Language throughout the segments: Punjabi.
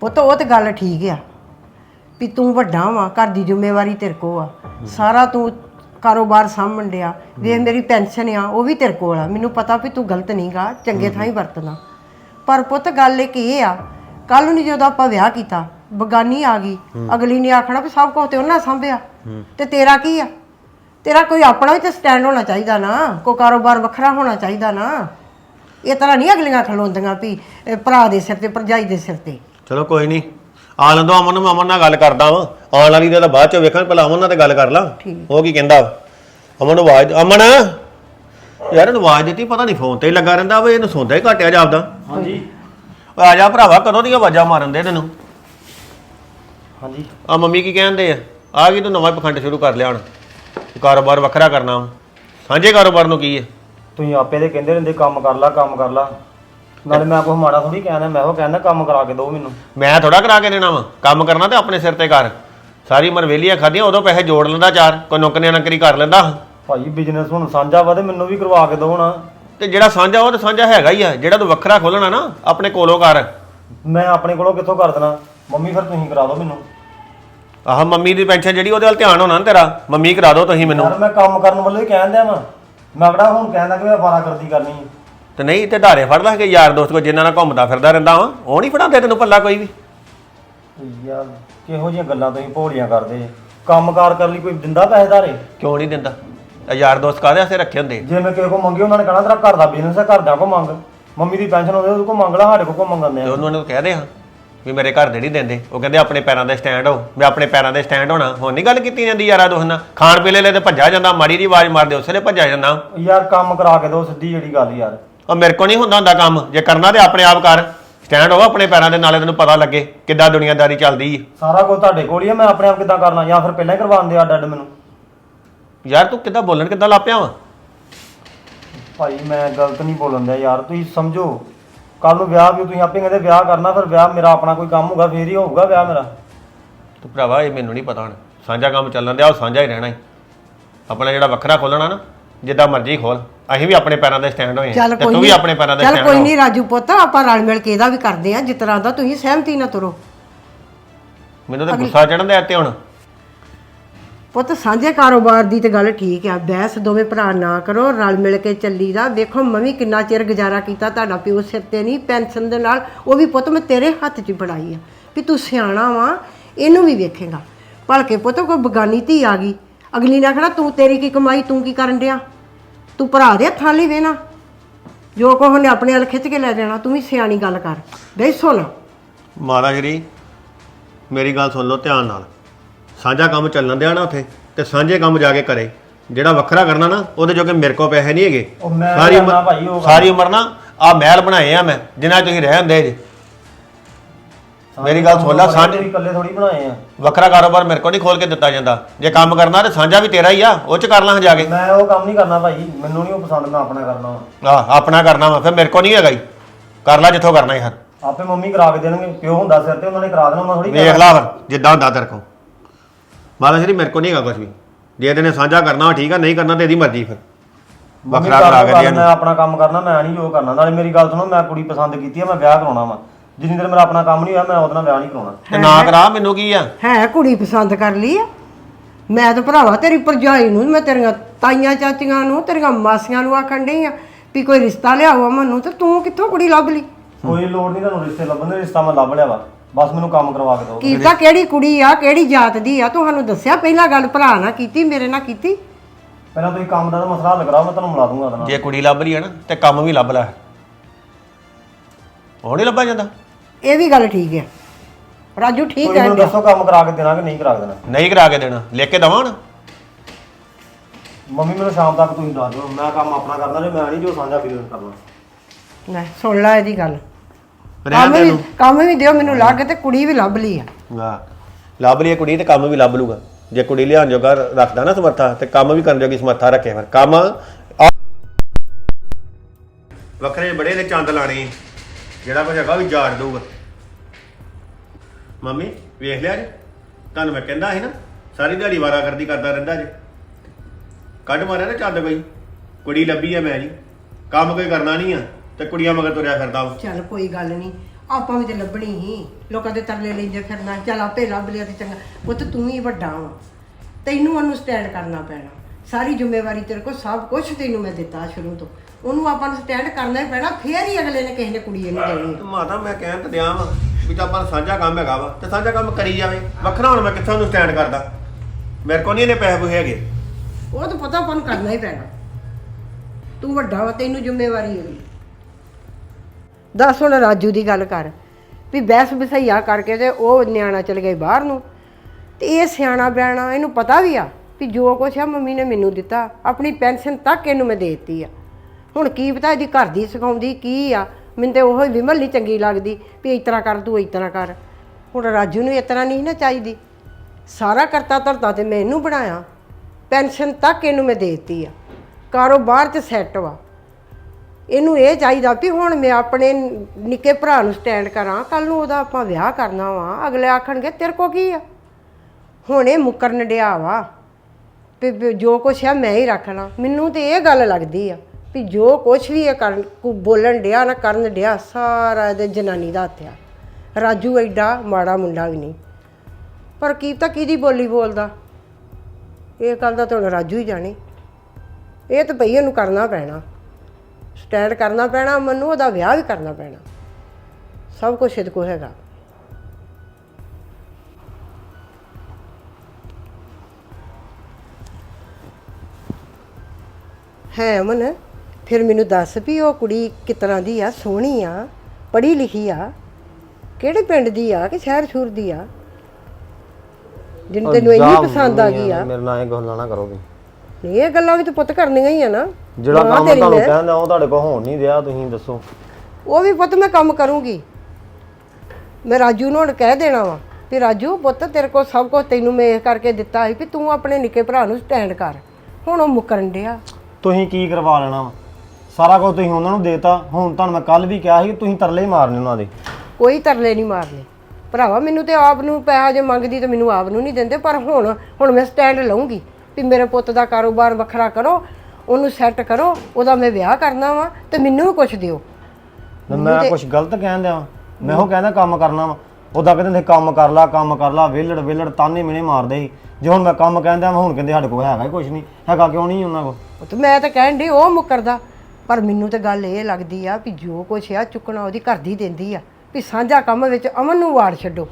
ਪੁੱਤ ਉਹ ਤੇ ਗੱਲ ਠੀਕ ਆ ਵੀ ਤੂੰ ਵੱਡਾ ਵਾਂ ਘਰ ਦੀ ਜ਼ਿੰਮੇਵਾਰੀ ਤੇਰੇ ਕੋ ਆ। ਸਾਰਾ ਤੂੰ ਕਾਰੋਬਾਰ ਸਾਂਭਣ ਡਿਆ। ਵੇਖ ਮੇਰੀ ਪੈਨਸ਼ਨ ਆ ਉਹ ਵੀ ਤੇਰੇ ਕੋਲ ਆ। ਮੈਨੂੰ ਪਤਾ ਵੀ ਤੂੰ ਗਲਤ ਨਹੀਂਗਾ ਚੰਗੇ ਥਾਂ ਹੀ ਵਰਤਣਾ। ਪਰ ਪੁੱਤ ਗੱਲ ਇੱਕ ਇਹ ਆ ਕੱਲ ਨੂੰ ਜਦੋਂ ਆਪਾਂ ਵਿਆਹ ਕੀਤਾ ਬਗਾਨੀ ਆ ਗਈ ਅਗਲੀ ਨੇ ਆਖਣਾ ਵੀ ਸਭ ਕੁਝ ਤੇ ਉਹਨਾਂ ਸਾਂਭਿਆ। ਤੇ ਤੇਰਾ ਕੀ ਆ? ਤੇਰਾ ਕੋਈ ਆਪਣਾ ਵੀ ਤੇ ਸਟੈਂਡ ਹੋਣਾ ਚਾਹੀਦਾ ਨਾ ਕੋਈ ਕਾਰੋਬਾਰ ਵੱਖਰਾ ਹੋਣਾ ਚਾਹੀਦਾ ਨਾ। ਇਹ ਤਰ੍ਹਾਂ ਨਹੀਂ ਅਗਲੀਆਂ ਖਲੋਂਦੀਆਂ ਵੀ ਭਰਾ ਦੇ ਸਿਰ ਤੇ ਭਰਜਾਈ ਦੇ ਸਿਰ ਤੇ। ਚਲੋ ਕੋਈ ਨਹੀਂ ਆ ਲੈਂਦੋ ਅਮਨ ਨੂੰ ਮੈਂ ਅਮਨ ਨਾਲ ਗੱਲ ਕਰਦਾ ਵਾਂ। ਆਉਣ ਵਾਲੀ ਦੇ ਤਾਂ ਬਾਅਦ ਚ ਵੇਖਾਂ ਪਹਿਲਾਂ ਅਮਨ ਨਾਲ ਤੇ ਗੱਲ ਕਰ ਲਾਂ। ਠੀਕ। ਉਹ ਕੀ ਕਹਿੰਦਾ? ਅਮਨ ਨੂੰ ਆਵਾਜ਼ ਅਮਨ! ਯਾਰ ਇਹਨੂੰ ਆਵਾਜ਼ ਦਿੱਤੀ ਪਤਾ ਨਹੀਂ ਫੋਨ ਤੇ ਹੀ ਲੱਗਾ ਰਹਿੰਦਾ ਵਾ ਇਹਨੂੰ ਸੌਂਦਾ ਹੀ ਘਟਿਆ ਜਾਪਦਾ। ਹਾਂਜੀ। ਓਏ ਆ ਜਾ ਭਰਾਵਾ ਕਦੋਂ ਦੀਆਂ ਆਵਾਜ਼ਾਂ ਮਾਰਨ ਦੇ ਤੈਨੂੰ? ਹਾਂਜੀ। ਆ ਮੰਮੀ ਕੀ ਕਹਿੰਦੇ ਆ? ਆ ਕੀ ਤੂੰ ਨਵਾਂ ਪਖੰਡ ਸ਼ੁਰੂ ਕਰ ਲਿਆ ਹੁਣ। ਕਾਰੋਬਾਰ ਵੱਖਰਾ ਕਰਨਾ ਵਾ। ਸਾਂਝੇ ਕਾਰੋਬਾਰ ਨੂੰ ਕੀ ਹੈ ਤੁਸੀਂ ਆਪੇ ਦੇ ਕਹਿੰਦੇ ਰਹਿੰਦੇ ਕੰਮ ਕਰ ਲਾ ਕੰਮ ਕਰ ਲਾ। ਨਾਲੇ ਮੈਂ ਕੁਛ ਮਾੜਾ ਥੋੜੀ ਕਹਿੰਦਾ ਮੈਂ ਉਹ ਕਹਿੰਦਾ ਕੰਮ ਕਰਾ ਕੇ ਦਿਓ ਮੈਨੂੰ। ਮੈਂ ਥੋੜਾ ਕਰਾ ਕੇ ਦੇਣਾ ਵਾ। ਕੰਮ ਕਰਨਾ ਤੇ ਆਪਣੇ ਸਿਰ ਤੇ ਕਰ। ਸਾਰੀ ਉਮਰ ਵਿਹਲੀਆਂ ਖਾਧੀਆਂ ਉਦੋਂ ਪੈਸੇ ਜੋੜ ਲੈਂਦਾ ਚਾਰ। ਕੋਈ ਨੌਕਰੀਆਂ ਨੌਕਰੀ ਕਰ ਲੈਂਦਾ। ਭਾਈ ਬਿਜ਼ਨਸ ਹੁਣ ਸਾਂਝਾ ਵਾ ਤੇ ਮੈਨੂੰ ਵੀ ਕਰਵਾ ਕੇ ਦਿਓ ਹੁਣ। ਤੇ ਜਿਹੜਾ ਸਾਂਝਾ ਉਹ ਤੇ ਸਾਂਝਾ ਹੈਗਾ ਹੀ ਆ। ਜਿਹੜਾ ਤੂੰ ਵੱਖਰਾ ਖੋਲਣਾ ਨਾ ਆਪਣੇ ਕੋਲੋਂ ਕਰ। ਮੈਂ ਆਪਣੇ ਕੋਲੋਂ ਕਿੱਥੋਂ ਕਰ ਦੇਣਾ? ਮੰਮੀ ਫਿਰ ਤੁਸੀਂ ਕਰਾ ਦਿਓ ਮੈਨੂੰ। ਆਹ ਮੰਮੀ ਦੀ ਪੈਨਸ਼ਨ ਜਿਹੜੀ ਉਹਦੇ ਵੱਲ ਧਿਆਨ ਹੋਣਾ ਨਾ ਤੇਰਾ। ਮੰਮੀ ਕਰਾ ਦਿਓ ਤੁਸੀਂ ਮੈਨੂੰ। ਯਾਰ ਮੈਂ ਕੰਮ ਕਰਨ ਵੱਲੋਂ ਹੀ ਕਹਿਣ ਦਿਆ ਮੈਂ ਮੈਂ ਕਿਹੜਾ ਹੁਣ ਕਹਿੰਦਾ ਕਿ ਮੈਂ ਕਰਦੀ ਕਰਨੀ ਹੈ ਤੇ ਨਹੀਂ ਤੇ ਧਾਰੇ ਫੜ ਲਾ ਕੇ ਯਾਰ ਦੋਸਤ ਕੋ ਜਿੰਨਾਂ ਨਾਲ ਘੁੰਮਦਾ ਫਿਰਦਾ ਰਹਿੰਦਾ ਵਾ। ਉਹ ਨਹੀਂ ਫੜਾਉਂਦੇ ਤੈਨੂੰ ਪੱਲਾ ਕੋਈ ਵੀ? ਯਾਰ ਕਿਹੋ ਜਿਹੀਆਂ ਗੱਲਾਂ ਤੁਸੀਂ ਭੋਲੀਆਂ ਕਰਦੇ? ਜੇ ਕੰਮਕਾਰ ਕਰਨ ਲਈ ਕੋਈ ਦਿੰਦਾ ਪੈਸੇ ਧਾਰੇ? ਕਿਉਂ ਨਹੀਂ ਦਿੰਦਾ? ਇਹ ਯਾਰ ਦੋਸਤ ਕਾਹਦੇ ਵਾਸਤੇ ਰੱਖੇ ਹੁੰਦੇ? ਜੇ ਮੈਂ ਕਿਸੇ ਕੋ ਮੰਗੇ ਉਹਨਾਂ ਨੇ ਕਹਣਾ ਤੇਰਾ ਘਰ ਦਾ ਬਿਜ਼ਨਸ ਹੈ ਘਰਦਿਆਂ ਕੋ ਮੰਗ। ਮੰਮੀ ਦੀ ਪੈਨਸ਼ਨ ਹੋਵੇ ਉਹਦੇ ਕੋ ਮੰਗ ਲਾ ਸਾਡੇ ਕੋ ਕੋ ਮੰਗਣ ਤੇ ਦੇ ਉਹਨੂੰ ਉਹਨੂੰ ਕਹਿ ਦੇ ਹਾਂ ਵੀ ਮੇਰੇ ਘਰ ਦੇ ਨਹੀਂ ਦਿੰਦੇ। ਉਹ ਕਹਿੰਦੇ ਆਪਣੇ ਪੈਰਾਂ ਦੇ ਸਟੈਂਡ ਹੋ। ਮੈਂ ਆਪਣੇ ਪੈਰਾਂ ਦੇ ਸਟੈਂਡ ਹੋਣਾ। ਹੁਣ ਨਹੀਂ ਗੱਲ ਕੀਤੀ ਜਾਂਦੀ ਯਾਰਾ ਦੋਸਤ ਨਾਲ? ਖਾਣ ਪੀਲੇ ਲੈ ਤੇ ਭੱਜਾ ਜਾਂਦਾ ਮਾੜੀ ਦੀ ਆਵਾਜ਼ ਮਾਰਦੇ ਉਸੇ ਵੇਲੇ ਭੱਜਾ ਜਾਂਦਾ। ਯਾਰ ਕੰਮ ਕਰਾ ਕੇ ਦੋ ਸਿੱਧੀ ਜਿਹੜੀ ਗੱਲ ਯਾਰ। ਉਹ ਮੇਰੇ ਕੋ ਨਹੀਂ ਹੁੰਦਾ ਹੁੰਦਾ ਕੰਮ। ਜੇ ਕਰਨਾ ਤੇ ਆਪਣੇ ਆਪ ਕਰ। ਸਟੈਂਡ ਹੋ ਆਪਣੇ ਪੈਰਾਂ ਦੇ ਨਾਲੇ ਤੈਨੂੰ ਪਤਾ ਲੱਗੇ ਕਿੱਦਾਂ ਦੁਨੀਆਦਾਰੀ ਚੱਲਦੀ ਹੈ ਸਾਰਾ ਕੁਝ ਤੁਹਾਡੇ ਕੋਲ ਹੀ ਹੈ ਮੈਂ ਆਪਣੇ ਆਪ ਕਿੱਦਾਂ ਕਰਨਾ? ਜਾਂ ਫਿਰ ਪਹਿਲਾਂ ਹੀ ਕਰਵਾਉਣ ਦੇ ਅੱਡ ਅੱਡ ਮੈਨੂੰ? ਯਾਰ ਤੂੰ ਕਿੱਦਾਂ ਬੋਲਣ ਕਿੱਦਾਂ ਲੱਪਿਆ ਵਾ? ਭਾਈ ਮੈਂ ਗਲਤ ਨਹੀਂ ਬੋਲਣ ਦਿਆ ਯਾਰ। ਤੁਸੀਂ ਸਮਝੋ। ਕੱਲ ਨੂੰ ਵਿਆਹ ਵੀ ਤੁਸੀਂ ਆਪੇ ਕਹਿੰਦੇ ਵਿਆਹ ਕਰਨਾ ਫਿਰ ਵਿਆਹ ਮੇਰਾ ਆਪਣਾ ਕੋਈ ਕੰਮ ਹੋਊਗਾ ਫੇਰ ਹੀ ਹੋਊਗਾ ਵਿਆਹ ਮੇਰਾ। ਤੂੰ ਭਰਾਵਾ ਇਹ ਮੈਨੂੰ ਨਹੀਂ ਪਤਾ ਹੁਣ। ਸਾਂਝਾ ਕੰਮ ਚੱਲਣ ਦਿਆ ਉਹ ਸਾਂਝਾ ਹੀ ਰਹਿਣਾ ਹੀ ਆਪਣਾ ਜਿਹੜਾ ਵੱਖਰਾ ਖੋਲਣਾ ਨਾ ਜਿੱਦਾਂ ਮਰਜ਼ੀ ਖੋਲ ਅਸੀਂ ਵੀ ਆਪਣੇ ਪੈਰਾਂ ਦੇ ਸਟੈਂਡ ਹੋਏ ਚੱਲ ਹਾਂ ਤੇ ਕੋਈ ਤੂੰ ਵੀ ਨਹੀਂ ਆਪਣੇ ਪੈਰਾਂ ਦੇ ਚੱਲ ਸਟੈਂਡ ਕੋਈ ਨਹੀਂ ਰਾਜੂ ਪੁੱਤ ਆਪਾਂ ਰਲ ਮਿਲ ਕੇ ਇਹਦਾ ਵੀ ਕਰਦੇ ਆ ਜਿਸ ਤਰ੍ਹਾਂ ਦਾ ਤੁਸੀਂ ਸਹਿਮਤੀ ਨਾਲ ਤੁਰੋ। ਮੈਨੂੰ ਤਾਂ ਗੁੱਸਾ ਚੜਨ ਦੇ ਤੇ ਹੁਣ। ਪੁੱਤ ਸਾਂਝੇ ਕਾਰੋਬਾਰ ਦੀ ਤੇ ਗੱਲ ਠੀਕ ਆ ਬੈਸ ਦੋਵੇਂ ਭਰਾ ਨਾ ਕਰੋ ਰਲ ਮਿਲ ਕੇ ਚੱਲੀ ਦਾ ਵੇਖੋ ਮੈਂ ਵੀ ਕਿੰਨਾ ਚਿਰ ਗੁਜ਼ਾਰਾ ਕੀਤਾ ਤੁਹਾਡਾ ਪਿਓ ਸਿਰ ਤੇ ਨਹੀਂ ਪੈਨਸ਼ਨ ਦੇ ਨਾਲ। ਉਹ ਵੀ ਪੁੱਤ ਮੈਂ ਤੇਰੇ ਹੱਥ 'ਚ ਹੀ ਫੜਾਈ ਆ ਵੀ ਤੂੰ ਸਿਆਣਾ ਵਾ ਇਹਨੂੰ ਵੀ ਵੇਖੇਗਾ। ਭਲਕੇ ਪੁੱਤ ਕੋਈ ਬਗਾਨੀ ਧੀ ਆ ਗਈ। ਅਗਲੀ ਨੇ ਆਖਣਾ ਤੂੰ ਤੇਰੀ ਕੀ ਕਮਾਈ ਤੂੰ ਕੀ ਕਰਨ ਡਿਆ? ਤੂੰ ਭਰਾ ਦੇ ਹੱਥਾਂ ਲਈ ਵੇਨਾ ਜੋ ਕੋ ਉਹਨੇ ਆਪਣੇ ਵੱਲ ਖਿੱਚ ਕੇ ਲੈ ਜਾਣਾ ਤੂੰ ਵੀ ਸਿਆਣੀ ਗੱਲ ਕਰ। ਦੇ ਸੁਣ। ਮਾਤਾ ਜੀ ਮੇਰੀ ਗੱਲ ਸੁਣ ਲਓ ਧਿਆਨ ਨਾਲ। ਸਾਂਝਾ ਕੰਮ ਚੱਲਣ ਦਿਆ ਨਾ ਉੱਥੇ ਤੇ ਸਾਂਝੇ ਕੰਮ ਜਾ ਕੇ ਕਰੇ। ਜਿਹੜਾ ਵੱਖਰਾ ਕਰਨਾ ਨਾ ਉਹਦੇ ਜੋਗੇ ਮੇਰੇ ਕੋਲ ਪੈਸੇ ਨਹੀਂ ਹੈਗੇ। ਉਹ ਮੈਂ ਸਾਰੀ ਉਮਰ ਭਾਈ ਉਹ ਸਾਰੀ ਉਮਰ ਨਾ ਆ ਮਹਿਲ ਬਣਾਏ ਆ ਮੈਂ ਜਿਨ੍ਹਾਂ 'ਚ ਤੁਸੀਂ ਰਹਿ ਹੁੰਦੇ ਜੇ। ਮੇਰੀ ਗੱਲ ਸੁਣ ਲੈ, ਸਾਂਝ- ਵੀ ਇਕੱਲੇ ਥੋੜੀ ਬਣਾਏ ਆ। ਵੱਖਰਾ ਕਾਰੋਬਾਰ ਮੇਰੇ ਕੋਲ ਨਹੀਂ ਖੋਲ ਕੇ ਦਿੱਤਾ ਜਾਂਦਾ। ਜੇ ਕੰਮ ਕਰਨਾ ਤੇ ਸਾਂਝਾ ਵੀ ਤੇਰਾ ਹੀ ਆ ਉਹ 'ਚ ਕਰ ਲਾਂ ਜਾ ਕੇ। ਮੈਂ ਉਹ ਕੰਮ ਨਹੀਂ ਕਰਨਾ ਭਾਈ ਮੈਨੂੰ ਨਹੀਂ ਉਹ ਪਸੰਦ ਮੈਂ ਆਪਣਾ ਕਰਨਾ ਵਾ। ਆ ਆਪਣਾ ਕਰਨਾ ਵਾ ਫਿਰ ਮੇਰੇ ਕੋਲ ਨਹੀਂ ਹੈਗਾ ਹੀ ਕਰ ਲੈ ਜਿੱਥੋਂ ਕਰਨਾ ਹੈ ਆਪੇ ਮੰਮੀ ਕਰਾ ਕੇ ਦੇਣਗੇ ਪਿਓ ਹੁੰਦਾ ਸਿਰ ਤੇ ਉਹਨਾਂ ਨੇ ਕਰਾ ਦੇਣਾ ਉਹਨਾਂ ਥੋੜੀ ਵੇਖ ਲਾ ਫਿਰ ਜਿੱਦਾਂ ਹੁੰਦਾ ਤੇਰੇ ਕੋਲ। ਮਾਤਾ ਜੀ ਮੇਰੇ ਕੋਲ ਨਹੀਂ ਹੈਗਾ ਕੁਝ ਵੀ। ਜੇ ਇਹਦੇ ਨੇ ਸਾਂਝਾ ਕਰਨਾ ਵਾ ਠੀਕ ਆ ਨਹੀਂ ਕਰਨਾ ਤੇ ਇਹਦੀ ਮਰਜ਼ੀ ਫਿਰ। ਵੱਖਰਾ ਕਰਾ ਕੇ ਦੇਣ ਮੈਂ ਆਪਣਾ ਕੰਮ ਕਰਨਾ ਮੈਂ ਨਹੀਂ ਜੋ ਕਰਨਾ। ਨਾਲੇ ਮੇਰੀ ਗੱਲ ਸੁਣੋ ਮੈਂ ਕੁੜੀ ਪਸੰਦ ਕੀਤੀ ਆ ਮੈਂ ਵਿਆਹ ਕਰਾਉਣਾ ਵਾ। ਜਿੰਨੀ ਦੇਰ ਮੇਰਾ ਆਪਣਾ ਕੰਮ ਨਹੀਂ ਹੋਇਆ ਮੈਂ ਉਹਦੇ ਨਾਲ ਵਿਆਹ ਨਹੀਂ ਕਰਾਉਣਾ। ਤੇ ਨਾ ਕਰਾ ਮੈਨੂੰ ਕੀ ਆ? ਹੈ ਕੁੜੀ ਪਸੰਦ ਕਰ ਲਈ ਆ। ਮੈਂ ਤਾਂ ਭਰਾਵਾ ਤੇਰੀ ਭਰਜਾਈ ਨੂੰ ਮੈਂ ਤੇਰੀਆਂ ਤਾਈਆਂ ਚਾਚੀਆਂ ਨੂੰ ਤੇਰੀਆਂ ਮਾਸੀਆਂ ਨੂੰ ਆਖਣ ਡਈ ਆ ਵੀ ਕੋਈ ਰਿਸ਼ਤਾ ਲਿਆਓ ਅਮਨ ਨੂੰ ਤੇ ਤੂੰ ਕਿੱਥੋਂ ਕੁੜੀ ਲੱਭ ਲਈ? ਕੋਈ ਲੋੜ ਨਹੀਂ ਤੁਹਾਨੂੰ ਰਿਸ਼ਤੇ ਲੱਭਣ ਦੀ ਰਿਸ਼ਤਾ ਮੈਂ ਲੱਭ ਲਿਆ ਵਾ। ਬਸ ਮੈਨੂੰ ਕੰਮ ਕਰਵਾ ਕੇ ਦਿਓ। ਕੀਤਾ ਕਿਹੜੀ ਕੁੜੀ ਆ ਕਿਹੜੀ ਜਾਤ ਦੀ ਆ ਤੁਹਾਨੂੰ ਦੱਸਿਆ ਪਹਿਲਾਂ ਗੱਲ ਭਰਾ ਨਾਲ ਕੀਤੀ ਮੇਰੇ ਨਾਲ ਕੀਤੀ? ਪਹਿਲਾਂ ਤੁਸੀਂ ਕੰਮ ਦਾ ਤਾਂ ਮਸਲਾ ਹੱਲ ਕਰਾਓ ਮੈਂ ਤੁਹਾਨੂੰ ਮਿਲਾ ਦੂੰਗਾ ਉਹਦੇ ਨਾਲ। ਜੇ ਕੁੜੀ ਲੱਭ ਰਹੀ ਹੈ ਨਾ ਤੇ ਕੰਮ ਵੀ ਲੱਭ ਲੈ। ਉਹ ਨਹੀਂ ਲੱਭਾ ਜਾਂਦਾ? ਇਹ ਵੀ ਗੱਲ ਠੀਕ ਹੈ। ਰਾਜੂ ਠੀਕ ਹੈ ਮੈਨੂੰ ਦੱਸੋ ਕੰਮ ਕਰਾ ਕੇ ਦੇਣਾ ਕਿ ਨਹੀਂ ਕਰਾ ਕੇ ਦੇਣਾ? ਨਹੀਂ ਕਰਾ ਕੇ ਦੇਣਾ। ਲਿਖ ਕੇ ਦਵਾਂ ਮੰਮੀ ਮੈਨੂੰ ਸ਼ਾਮ ਤੱਕ ਤੁਸੀਂ ਦੱਸ ਦਿਓ। ਮੈਂ ਕੰਮ ਆਪਣਾ ਕਰਨਾ ਜੇ ਮੈਂ ਨਹੀਂ ਜੋ ਸਾਂਝਾ ਬਿਜ਼ਨਸ ਕਰਨਾ। ਲੈ ਸੁਣ ਲੈ ਇਹਦੀ ਗੱਲ। ਰਹਿਣ ਕੰਮ ਦੇ ਵੀ ਕੰਮ ਵੀ ਦਿਓ ਮੈਨੂੰ ਲੱਗ ਤੇ ਕੁੜੀ ਵੀ ਲੱਭ ਲਈ ਆ। ਵਾਹ ਲੱਭ ਲਈ ਹੈ ਕੁੜੀ ਤੇ ਕੰਮ ਵੀ ਲੱਭ ਲੂਗਾ। ਜੇ ਕੁੜੀ ਲਿਆਉਣ ਜੋਗਾ ਰੱਖਦਾ ਨਾ ਸਮਰਥਾ ਤੇ ਕੰਮ ਵੀ ਕਰਨ ਜੋਗੀ ਸਮਰਥਾ ਰੱਖੇ ਫਿਰ। ਕੰਮ ਆ- ਵੱਖਰੇ ਬੜੇ ਦੇ ਚੰਦ ਲਾਣੇ। ਜਿਹੜਾ ਕੁਝ ਹੈਗਾ ਵੀ ਜਾੜ ਦਊਗਾ। ਮੰਮੀ, ਵੇਖ ਲਿਆ ਜੀ? ਤੁਹਾਨੂੰ ਮੈਂ ਕਹਿੰਦਾ ਸੀ ਨਾ, ਸਾਰੀ ਦਿਹਾੜੀ ਵਾਰਾ ਕਰਦੀ ਕਰਦਾ ਰਹਿੰਦਾ ਜੀ। ਕੱਢ ਮਾਰਿਆ ਨਾ ਚੰਦ ਕੋਈ। ਕੁੜੀ ਲੱਭੀ ਹੈ ਮੈਂ ਜੀ। ਕੰਮ ਕੋਈ ਕਰਨਾ ਨਹੀਂ ਆ, ਤੇ ਕੁੜੀਆਂ ਮਗਰ ਤੁਰਿਆ ਫਿਰਦਾ ਵਾ ਚੱਲ ਕੋਈ ਗੱਲ ਨਹੀਂ, ਆਪਾਂ ਵੀ ਤੇ ਲੱਭਣੀ ਹੀ ਲੋਕਾਂ ਦੇ ਤਰਲੇ ਲੈਂਦੇ ਫਿਰਨਾ, ਚੱਲ ਆਪੇ ਲੱਭ ਲਿਆ ਤੇ ਚੰਗਾ। ਪੁੱਤ ਤੂੰ ਹੀ ਵੱਡਾ ਵਾ ਤੈਨੂੰ ਉਹਨੂੰ ਸਟੈਂਡ ਕਰਨਾ ਪੈਣਾ। ਸਾਰੀ ਜ਼ਿੰਮੇਵਾਰੀ ਤੇਰੇ ਕੋਲ, ਸਭ ਕੁਝ ਤੈਨੂੰ ਮੈਂ ਦਿੱਤਾ ਸ਼ੁਰੂ ਤੋਂ। ਉਹਨੂੰ ਆਪਾਂ ਨੂੰ ਸਟੈਂਡ ਕਰਨਾ ਹੀ ਪੈਣਾ ਫੇਰ ਹੀ ਅਗਲੇ ਨੇ ਕਿਸੇ ਨੇ ਕੁੜੀ ਇਹਨੂੰ ਦੇਣੀ ਤੇ ਮਾਤਾ ਮੈਂ ਕਹਿਣ ਤੇ ਦਿਆਂ ਵਾ ਵੀ ਤਾਂ ਆਪਾਂ ਨੂੰ ਸਾਂਝਾ ਕੰਮ ਹੈਗਾ ਵਾ ਤੇ ਸਾਂਝਾ ਕੰਮ ਕਰੀ ਜਾਵੇ। ਵੱਖਰਾ ਹੁਣ ਮੈਂ ਕਿੱਥੋਂ ਨੂੰ ਸਟੈਂਡ ਕਰਦਾ? ਮੇਰੇ ਕੋਲ ਨਹੀਂ ਇਹਨੇ ਪੈਸੇ ਪੂਸੇ ਹੈਗੇ। ਉਹ ਤਾਂ ਪਤਾ ਆਪਾਂ ਨੂੰ ਕਰਨਾ ਹੀ ਪੈਣਾ। ਤੂੰ ਵੱਡਾ ਵਾ ਤੈਨੂੰ ਜ਼ਿੰਮੇਵਾਰੀ ਹੈ। ਦੱਸ ਹੁਣ ਰਾਜੂ ਦੀ ਗੱਲ ਕਰ ਵੀ ਬੈਸ ਬਸਈਆ ਕਰਕੇ ਤੇ ਉਹ ਨਿਆਣਾ ਚਲ ਗਏ ਬਾਹਰ ਨੂੰ। ਤੇ ਇਹ ਸਿਆਣਾ ਬਿਆਣਾ ਇਹਨੂੰ ਪਤਾ ਵੀ ਆ ਵੀ ਜੋ ਕੁਛ ਆ ਮੰਮੀ ਨੇ ਮੈਨੂੰ ਦਿੱਤਾ ਆਪਣੀ ਪੈਨਸ਼ਨ ਤੱਕ ਇਹਨੂੰ ਮੈਂ ਦੇ ਦਿੱਤੀ ਆ। ਹੁਣ ਕੀ ਪਤਾ ਇਹਦੀ ਘਰ ਦੀ ਸਿਖਾਉਂਦੀ ਕੀ ਆ? ਮੈਨੂੰ ਤੇ ਉਹ ਵਿਮਲ ਨਹੀਂ ਚੰਗੀ ਲੱਗਦੀ ਵੀ ਇਸ ਤਰ੍ਹਾਂ ਕਰ, ਤੂੰ ਇਸ ਤਰ੍ਹਾਂ ਕਰ। ਹੁਣ ਰਾਜੂ ਨੂੰ ਇਸ ਤਰ੍ਹਾਂ ਨਹੀਂ ਨਾ ਚਾਹੀਦੀ। ਸਾਰਾ ਕਰਤਾ ਧਰਤਾ ਤੇ ਮੈਂ ਇਹਨੂੰ ਬਣਾਇਆ। ਪੈਨਸ਼ਨ ਤੱਕ ਇਹਨੂੰ ਮੈਂ ਦੇ ਦਿੱਤੀ ਆ। ਕਾਰੋਬਾਰ 'ਚ ਸੈੱਟ ਵਾ। ਇਹਨੂੰ ਇਹ ਚਾਹੀਦਾ ਵੀ ਹੁਣ ਮੈਂ ਆਪਣੇ ਨਿੱਕੇ ਭਰਾ ਨੂੰ ਸਟੈਂਡ ਕਰਾਂ ਕੱਲ ਨੂੰ ਉਹਦਾ ਆਪਾਂ ਵਿਆਹ ਕਰਨਾ ਵਾ। ਅਗਲੇ ਆਖਣਗੇ, ਤੇਰੇ ਕੋ ਕੀ ਆ? ਹੁਣ ਇਹ ਮੁੱਕਰਨ ਡਿਆ ਵਾ, ਵੀ ਜੋ ਕੁਛ ਆ ਮੈਂ ਹੀ ਰੱਖਣਾ। ਮੈਨੂੰ ਤੇ ਇਹ ਗੱਲ ਲੱਗਦੀ ਆ। ਵੀ ਜੋ ਕੁਛ ਵੀ ਇਹ ਕਰਨ ਕੋ ਬੋਲਣ ਡਿਆ, ਨਾ ਕਰਨ ਡਿਆ, ਸਾਰਾ ਇਹਦੇ ਜਨਾਨੀ ਦਾ ਹੱਥ ਆ। ਰਾਜੂ ਐਡਾ ਮਾੜਾ ਮੁੰਡਾ ਵੀ ਨਹੀਂ। ਪਰ ਕੀ ਤਾਂ ਕਿਹਦੀ ਬੋਲੀ ਬੋਲਦਾ? ਇਹ ਗੱਲ ਦਾ ਤੁਹਾਨੂੰ ਰਾਜੂ ਹੀ ਜਾਣੇ। ਇਹ ਤਾਂ ਭਈ ਇਹਨੂੰ ਕਰਨਾ ਪੈਣਾ। ਸਟੈਂਡ ਕਰਨਾ ਪੈਣਾ, ਮੈਨੂੰ ਉਹਦਾ ਵਿਆਹ ਵੀ ਕਰਨਾ ਪੈਣਾ। ਸਭ ਕੁਝ ਇਹਦੇ ਕੋਲ ਹੈਗਾ। ਹੈ ਅਮਨ? ਫਿਰ ਮੈਨੂੰ ਦੱਸ ਵੀ ਉਹ ਕੁੜੀ ਤਰ੍ਹਾਂ ਦੀ ਆ ਸੋਹਣੀ ਆ ਪੜ੍ਹੀ ਲਿਖੀ ਆ। ਕਿਹੜੇ ਪਿੰਡ ਦੀ ਆ ਕਿ ਸ਼ਹਿਰ ਸ਼ੂਰ ਦੀ ਆ? ਜਿਹਨੂੰ ਤੈਨੂੰ ਇੰਨੀ ਪਸੰਦ ਆ ਗਈ ਆ। ਮੇਰੇ ਨਾਲ ਇਹ ਗੱਲਾਂ ਨਾ ਕਰੋ ਨਹੀਂ, ਇਹ ਗੱਲਾਂ ਵੀ ਤਾਂ ਪੁੱਤ ਕਰਨੀਆਂ ਹੀ ਆ ਨਾ। ਜਿਹੜਾ ਮਾਂ ਕੰਮ ਤੇਰੀ ਤੁਹਾਨੂੰ ਮੈਂ। ਕਹਿੰਦਾ ਉਹ ਤੁਹਾਡੇ ਕੋਲ ਹੋਣ ਨਹੀਂ ਰਿਹਾ ਤੁਸੀਂ ਦੱਸੋ। ਉਹ ਵੀ ਪੁੱਤ ਮੈਂ ਕੰਮ ਕਰੂੰਗੀ। ਮੈਂ ਰਾਜੂ ਨੂੰ ਹੁਣ ਕਹਿ ਦੇਣਾ ਵਾ ਵੀ ਰਾਜੂ ਪੁੱਤ ਤੇਰੇ ਕੋਲ ਸਭ ਕੁਝ ਤੈਨੂੰ ਮੈਂ ਇਹ ਕਰਕੇ ਦਿੱਤਾ ਸੀ ਵੀ ਤੂੰ ਆਪਣੇ ਨਿੱਕੇ ਭਰਾ ਨੂੰ ਸਟੈਂਡ ਕਰ। ਹੁਣ ਉਹ ਮੁਕਰਨ ਡਿਆ। ਤੁਸੀਂ ਕੀ ਕਰਵਾ ਲੈਣਾ ਵਾ? ਸਾਰਾ ਕੁਝ ਤੁਸੀਂ ਉਹਨਾਂ ਨੂੰ ਦੇਤਾ ਹੁਣ ਤੁਹਾਨੂੰ ਮੈਂ ਕੱਲ ਵੀ ਕਿਹਾ ਸੀ ਤੁਸੀਂ ਤਰਲੇ ਹੀ ਮਾਰਨੇ ਉਹਨਾਂ ਦੇ। ਕੋਈ ਤਰਲੇ ਨਹੀਂ ਮਾਰਨੇ। ਭਰਾਵਾ ਮੈਨੂੰ ਤੇ ਆਪ ਨੂੰ ਪੈਸਾ ਜੇ ਮੰਗਦੀ ਤੇ ਮੈਨੂੰ ਆਪ ਨੂੰ ਨਹੀਂ ਦਿੰਦੇ ਪਰ ਹੁਣ ਹੁਣ ਮੈਂ ਸਟੈਂਡ ਲਵਾਂਗੀ ਵੀ ਮੇਰੇ ਪੁੱਤ ਦਾ ਕਾਰੋਬਾਰ ਵੱਖਰਾ ਕਰੋ ਉਹਨੂੰ ਸੈੱਟ ਕਰੋ ਉਹਦਾ ਮੈਂ ਵਿਆਹ ਕਰਨਾ ਵਾ ਤੇ ਮੈਨੂੰ ਵੀ ਕੁਝ ਦਿਓ। ਮੈਂ ਕੁਝ ਗਲਤ ਕਹਿਣ ਦਿਆਂ ਮੈਂ ਉਹ ਕਹਿੰਦਾ ਕੰਮ ਕਰਨਾ ਵਾ। ਉਦਾਂ ਕਹਿੰਦੇ ਹੁੰਦੇ ਕੰਮ ਕਰ ਲਾ ਕੰਮ ਕਰ ਲਾ ਵਿਹਲੜ ਵਿਹਲੜ ਤਾਨੇ ਮਿਹਣੇ ਮਾਰਦੇ ਸੀ। ਜੇ ਹੁਣ ਮੈਂ ਕੰਮ ਕਹਿੰਦਾ ਹੁਣ ਕਹਿੰਦੇ ਸਾਡੇ ਕੋਲ ਹੈਗਾ ਹੀ ਕੁਝ ਨਹੀਂ। ਹੈਗਾ ਕਿਉਂ ਨਹੀਂ ਉਹਨਾਂ ਕੋਲ? ਤੇ ਮੈਂ ਤਾਂ ਕਹਿਣ ਦੀ ਉਹ ਮੁੱਕਰਦਾ। ਪਰ ਮੈਨੂੰ ਤੇ ਗੱਲ ਇਹ ਲੱਗਦੀ ਆ ਵੀ ਜੋ ਕੁਛ ਆ ਚੁੱਕਣਾ ਉਹਦੀ ਘਰ ਦੀ ਦਿੰਦੀ ਆ। ਵੀ ਸਾਂਝਾ ਕੰਮ ਵਿੱਚ ਅਮਨ ਨੂੰ ਵਾੜ ਛੱਡੋ।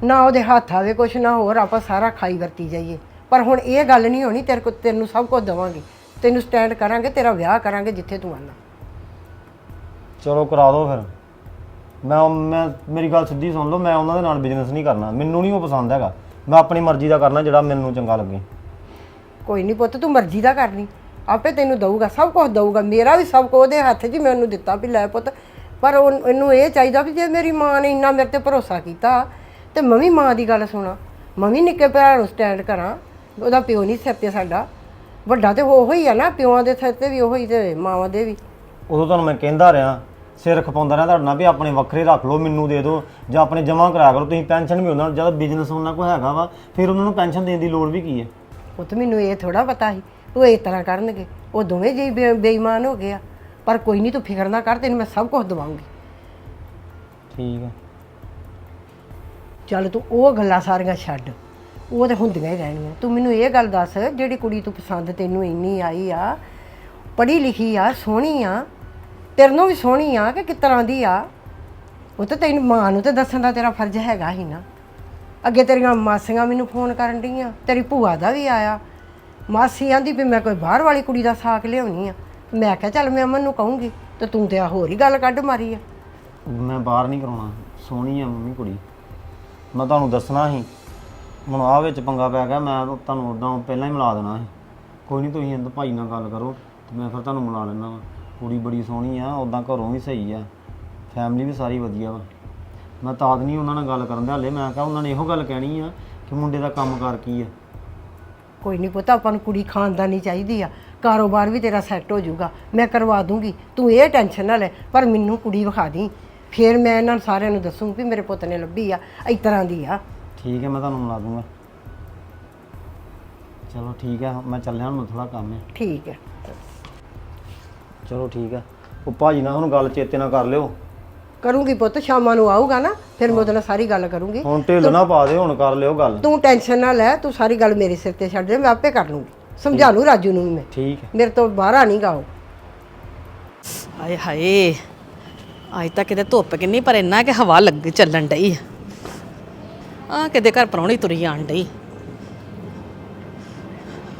ਨਾ ਉਹਦੇ ਹੱਥ ਆਵੇ ਕੁਛ ਨਾ ਹੋਰ ਆਪਾਂ ਸਾਰਾ ਖਾਈ ਵਰਤੀ ਜਾਈਏ। ਪਰ ਹੁਣ ਇਹ ਗੱਲ ਨਹੀਂ ਹੋਣੀ ਤੇਰੇ ਕੋ ਤੈਨੂੰ ਸਭ ਕੁਝ ਦਵਾਂਗੇ। ਤੈਨੂੰ ਸਟੈਂਡ ਕਰਾਂਗੇ ਤੇਰਾ ਵਿਆਹ ਕਰਾਂਗੇ ਜਿੱਥੇ ਤੂੰ ਆਣਾ ਚਲੋ ਕਰਾ ਦਿਓ ਫਿਰ। ਮੈਂ ਮੈਂ ਮੇਰੀ ਗੱਲ ਸਿੱਧੀ ਸੁਣ ਲਓ ਮੈਂ ਉਹਨਾਂ ਦੇ ਨਾਲ ਬਿਜ਼ਨਸ ਨਹੀਂ ਕਰਨਾ। ਮੈਨੂੰ ਨਹੀਂ ਉਹ ਪਸੰਦ ਹੈਗਾ। ਮੈਂ ਆਪਣੀ ਮਰਜ਼ੀ ਦਾ ਕਰਨਾ ਜਿਹੜਾ ਮੈਨੂੰ ਚੰਗਾ ਲੱਗੇ। ਕੋਈ ਨਹੀਂ ਪੁੱਤ ਤੂੰ ਮਰਜ਼ੀ ਦਾ ਕਰਨੀ। ਆਪੇ ਤੈਨੂੰ ਦਊਗਾ ਸਭ ਕੁਝ ਦਊਗਾ। ਮੇਰਾ ਵੀ ਸਭ ਕੁਝ ਉਹਦੇ ਹੱਥ 'ਚ ਹੀ ਮੈਂ ਉਹਨੂੰ ਦਿੱਤਾ ਵੀ ਲੈ ਪੁੱਤ ਪਰ ਉਹ- ਉਹਨੂੰ ਇਹ ਚਾਹੀਦਾ ਵੀ ਜੇ ਮੇਰੀ ਮਾਂ ਨੇ ਇੰਨਾ ਮੇਰੇ ਤੇ ਭਰੋਸਾ ਕੀਤਾ ਤੇ ਮੈਂ ਵੀ ਮਾਂ ਦੀ ਗੱਲ ਸੁਣਾ। ਮੈਂ ਵੀ ਨਿੱਕੇ ਭਰਾ ਨੂੰ ਸਟੈਂਡ ਕਰਾਂ ਉਹਦਾ ਪਿਓ ਨਹੀਂ ਤੇ ਸਾਡਾ। ਵੱਡਾ ਤੇ ਉਹ ਹੀ ਆ ਨਾ ਪਿਓਾਂ ਦੇ ਸਿਰ ਤੇ ਵੀ ਉਹ ਹੀ ਤੇ ਮਾਵਾਂ ਦੇ ਵੀ। ਉਦੋਂ ਤੁਹਾਨੂੰ ਮੈਂ ਕਹਿੰਦਾ ਰਿਹਾ ਸਿਰ ਖਪਾਉਂਦਾ ਰਿਹਾ ਤੁਹਾਡੇ ਨਾਲ ਵੀ ਆਪਣੇ ਵੱਖਰੇ ਰੱਖ ਲਓ ਮੈਨੂੰ ਦੇ ਦਿਓ ਜਾਂ ਆਪਣੇ ਜਮ੍ਹਾਂ ਕਰਾਇਆ ਕਰੋ ਤੁਸੀਂ ਪੈਨਸ਼ਨ ਵੀ ਉਹਨਾਂ ਨੂੰ ਜਦੋਂ ਬਿਜ਼ਨਸ ਉਹਨਾਂ ਕੋਲ ਹੈਗਾ ਵਾ ਫਿਰ ਉਹਨਾਂ ਨੂੰ ਪੈਨਸ਼ਨ ਦੇਣ ਦੀ ਲੋੜ ਵੀ ਕੀ ਹੈ? ਉਹ ਤੇ ਮੈਨੂੰ ਇਹ ਥੋੜਾ ਪਤਾ ਸੀ ਉਹ ਇਸ ਤਰ੍ਹਾਂ ਕਰਨਗੇ। ਉਹ ਦੋਵੇਂ ਜੀ ਬੇਈਮਾਨ ਹੋ ਗਏ ਆ। ਪਰ ਕੋਈ ਨਹੀਂ ਤੂੰ ਫਿਕਰ ਨਾ ਕਰ ਤੈਨੂੰ ਮੈਂ ਸਭ ਕੁਝ ਦਵਾਉਂਗੀ ਠੀਕ ਹੈ ਚੱਲ ਤੂੰ ਉਹ ਗੱਲਾਂ ਸਾਰੀਆਂ ਛੱਡ। ਉਹ ਤੇ ਹੁੰਦੀਆਂ ਹੀ ਰਹਿਣੀਆਂ। ਤੂੰ ਮੈਨੂੰ ਇਹ ਗੱਲ ਦੱਸ ਜਿਹੜੀ ਕੁੜੀ ਤੂੰ ਪਸੰਦ ਤੈਨੂੰ ਇੰਨੀ ਆਈ ਆ ਪੜ੍ਹੀ ਲਿਖੀ ਆ ਸੋਹਣੀ ਆ ਤੇਰੇ ਨਾਲੋਂ ਵੀ ਸੋਹਣੀ ਆ ਕਿ ਕਿਸ ਤਰ੍ਹਾਂ ਦੀ ਆ? ਉਹ ਤਾਂ ਤੈਨੂੰ ਮਾਂ ਨੂੰ ਤੇ ਦੱਸਣ ਦਾ ਤੇਰਾ ਫਰਜ਼ ਹੈਗਾ ਹੀ ਨਾ। ਅੱਗੇ ਤੇਰੀਆਂ ਮਾਸੀਆਂ ਮੈਨੂੰ ਫੋਨ ਕਰਨ ਡੀਆਂ ਤੇਰੀ ਭੂਆ ਦਾ ਵੀ ਆਇਆ। ਮਾਸੀ ਆਂਦੀ ਵੀ ਮੈਂ ਕੋਈ ਬਾਹਰ ਵਾਲੀ ਕੁੜੀ ਦਾ ਸਾਕ ਲਿਆਉਣੀ ਆ। ਮੈਂ ਕਿਹਾ ਚੱਲ ਮੈਂ ਅਮਨ ਨੂੰ ਕਹੂੰਗੀ ਤੇ ਤੂੰ ਤੇ ਆ ਹੋਰ ਹੀ ਗੱਲ ਕੱਢ ਮਾਰੀ ਆ। ਮੈਂ ਬਾਹਰ ਨਹੀਂ ਕਰਾਉਣਾ। ਸੋਹਣੀ ਆ ਮੰਮੀ ਕੁੜੀ। ਮੈਂ ਤੁਹਾਨੂੰ ਦੱਸਣਾ ਸੀ, ਹੁਣ ਆਹ ਵਿੱਚ ਪੰਗਾ ਪੈ ਗਿਆ, ਮੈਂ ਤਾਂ ਤੁਹਾਨੂੰ ਉਦਾਂ ਪਹਿਲਾਂ ਹੀ ਮਿਲਾ ਦੇਣਾ ਸੀ। ਕੋਈ ਨਹੀਂ ਤੁਸੀਂ ਇੰਦ ਭਾਈ ਨਾਲ ਗੱਲ ਕਰੋ ਤੇ ਮੈਂ ਫਿਰ ਤੁਹਾਨੂੰ ਮਿਲਾ ਲੈਣਾ ਵਾ। ਕੁੜੀ ਬੜੀ ਸੋਹਣੀ ਆ ਉਦਾਂ ਘਰੋਂ ਵੀ ਸਹੀ ਆ। ਫੈਮਿਲੀ ਵੀ ਸਾਰੀ ਵਧੀਆ ਵਾ। ਮੈਂ ਤਾਂ ਆਦ ਨਹੀਂ ਉਹਨਾਂ ਨਾਲ ਗੱਲ ਕਰਨ ਦੇ ਹਾਲੇ। ਮੈਂ ਕਿਹਾ ਉਹਨਾਂ ਨੇ ਇਹੋ ਗੱਲ ਕਹਿਣੀ ਆ ਕਿ ਮੁੰਡੇ ਦਾ ਕੰਮਕਾਰ ਕੀ ਆ। ਕੋਈ ਨਹੀਂ ਪਤਾ ਆਪਾਂ ਨੂੰ ਕੁੜੀ ਖਾਨਦਾਨੀ ਚਾਹੀਦੀ ਆ। ਕਾਰੋਬਾਰ ਵੀ ਤੇਰਾ ਸੈੱਟ ਹੋ ਜਾਊਗਾ। ਮੈਂ ਕਰਵਾ ਦੂੰਗੀ। ਤੂੰ ਇਹ ਟੈਨਸ਼ਨ ਨਾ ਲੈ ਪਰ ਮੈਨੂੰ ਕੁੜੀ ਵਿਖਾ ਦੀ। ਫਿਰ ਮੈਂ ਇਹਨਾਂ ਨੂੰ ਸਾਰਿਆਂ ਨੂੰ ਦੱਸੂ ਵੀ ਮੇਰੇ ਪੁੱਤ ਨੇ ਲੱਭੀ ਆ ਇਸ ਤਰ੍ਹਾਂ ਦੀ ਆ। ਠੀਕ ਹੈ ਮੈਂ ਤੁਹਾਨੂੰ ਮਿਲਾ ਦੂੰਗਾ। ਚਲੋ ਠੀਕ ਹੈ ਮੈਂ ਚੱਲਿਆ ਹੁਣ ਥੋੜਾ ਕੰਮ ਹੈ ਠੀਕ ਹੈ ਚਲੋ ਠੀਕ ਹੈ ਉਹ ਭਾਜੀ ਨਾਲ ਹੁਣ ਗੱਲ ਚੇਤੇ ਨਾਲ ਕਰ ਲਿਓ। ਕਰੂੰਗੀ ਪੁੱਤ ਸ਼ਾਮਾਂ ਨੂੰ ਆਊਗਾ ਨਾ ਫਿਰ ਮੈਂ ਉਹਦੇ ਨਾਲ ਸਾਰੀ ਗੱਲ ਕਰੂੰਗੀ। ਹੁਣ ਢਿੱਲ ਨਾ ਪਾ ਦੇ ਹੁਣ ਕਰ ਲਿਓ ਗੱਲ। ਤੂੰ ਟੈਨਸ਼ਨ ਨਾ ਲੈ ਤੂੰ ਸਾਰੀ ਗੱਲ ਮੇਰੇ ਸਿਰ ਤੇ ਛੱਡ ਦੇ ਮੈਂ ਆਪੇ ਕਰ ਲੂੰਗੀ। ਸਮਝਾ ਲੂ ਰਾਜੂ ਨੂੰ ਵੀ ਮੈਂ। ਠੀਕ ਹੈ। ਮੇਰੇ ਤੋਂ ਬਾਹਰ ਨਹੀਂ ਗਾਓ ਹਾਏ ਹਾਏ ਅੱਜ ਤਾਂ ਕਿਤੇ ਧੁੱਪ ਕਿੰਨੀ ਪਰ ਇੰਨਾ ਕਿ ਹਵਾ ਲੱਗ ਚੱਲਣ ਡਈ ਆ। ਕਿਤੇ ਘਰ ਪਰੌਣੀ ਤੁਰੀ ਆਣ ਡਈ।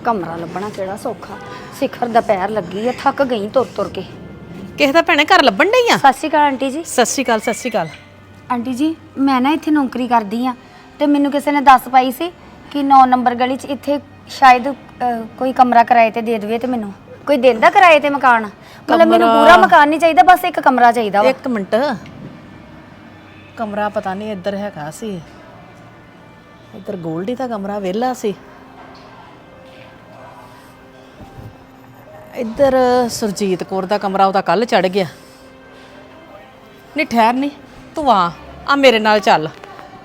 ਕਮਰਾ ਲੱਭਣਾ ਕਿਹੜਾ ਸੌਖਾ ਸਿਖਰ ਦੁਪਹਿਰ ਲੱਗੀ ਆ ਥੱਕ ਗਈ ਤੁਰ ਤੁਰ ਕੇ। ਕਿਸੇ ਦਾ ਭੈਣੇ ਘਰ ਲੱਭਣ ਡਈ ਆ? ਸਤਿ ਸ਼੍ਰੀ ਅਕਾਲ ਆਂਟੀ ਜੀ। ਸਤਿ ਸ਼੍ਰੀ ਅਕਾਲ ਸਤਿ ਸ਼੍ਰੀ ਅਕਾਲ। ਆਂਟੀ ਜੀ ਮੈਂ ਨਾ ਇੱਥੇ ਨੌਕਰੀ ਕਰਦੀ ਆ ਤੇ ਮੈਨੂੰ ਕਿਸੇ ਨੇ ਦੱਸ ਪਾਈ ਸੀ ਕਿ 9 ਨੰਬਰ ਗਲੀ 'ਚ ਇੱਥੇ ਸ਼ਾਇਦ ਕੋਈ ਕਮਰਾ ਕਿਰਾਏ ਤੇ ਦੇ ਦੇਵੇ ਤੇ ਮੈਨੂੰ। ਕੋਈ ਦਿੰਦਾ ਕਿਰਾਏ ਤੇ ਮਕਾਨ? ਮਤਲਬ ਮੈਨੂੰ ਪੂਰਾ ਮਕਾਨ ਨਹੀਂ ਚਾਹੀਦਾ ਬਸ ਇੱਕ ਕਮਰਾ ਚਾਹੀਦਾ ਵਾ। ਇੱਕ ਮਿੰਟ। ਕਮਰਾ ਪਤਾ ਨਹੀਂ ਇੱਧਰ ਹੈਗਾ ਸੀ। ਇੱਧਰ ਗੋਲਡੀ ਦਾ ਕਮਰਾ ਵਿਹਲਾ ਸੀ। ਇੱਧਰ ਸੁਰਜੀਤ ਕੌਰ ਦਾ ਕਮਰਾ ਉਹਦਾ ਕੱਲ ਚੜ ਗਿਆ ਨਹੀਂ ਠਹਿਰ ਨਹੀਂ ਤੂੰ ਆ ਆ ਮੇਰੇ ਨਾਲ ਚੱਲ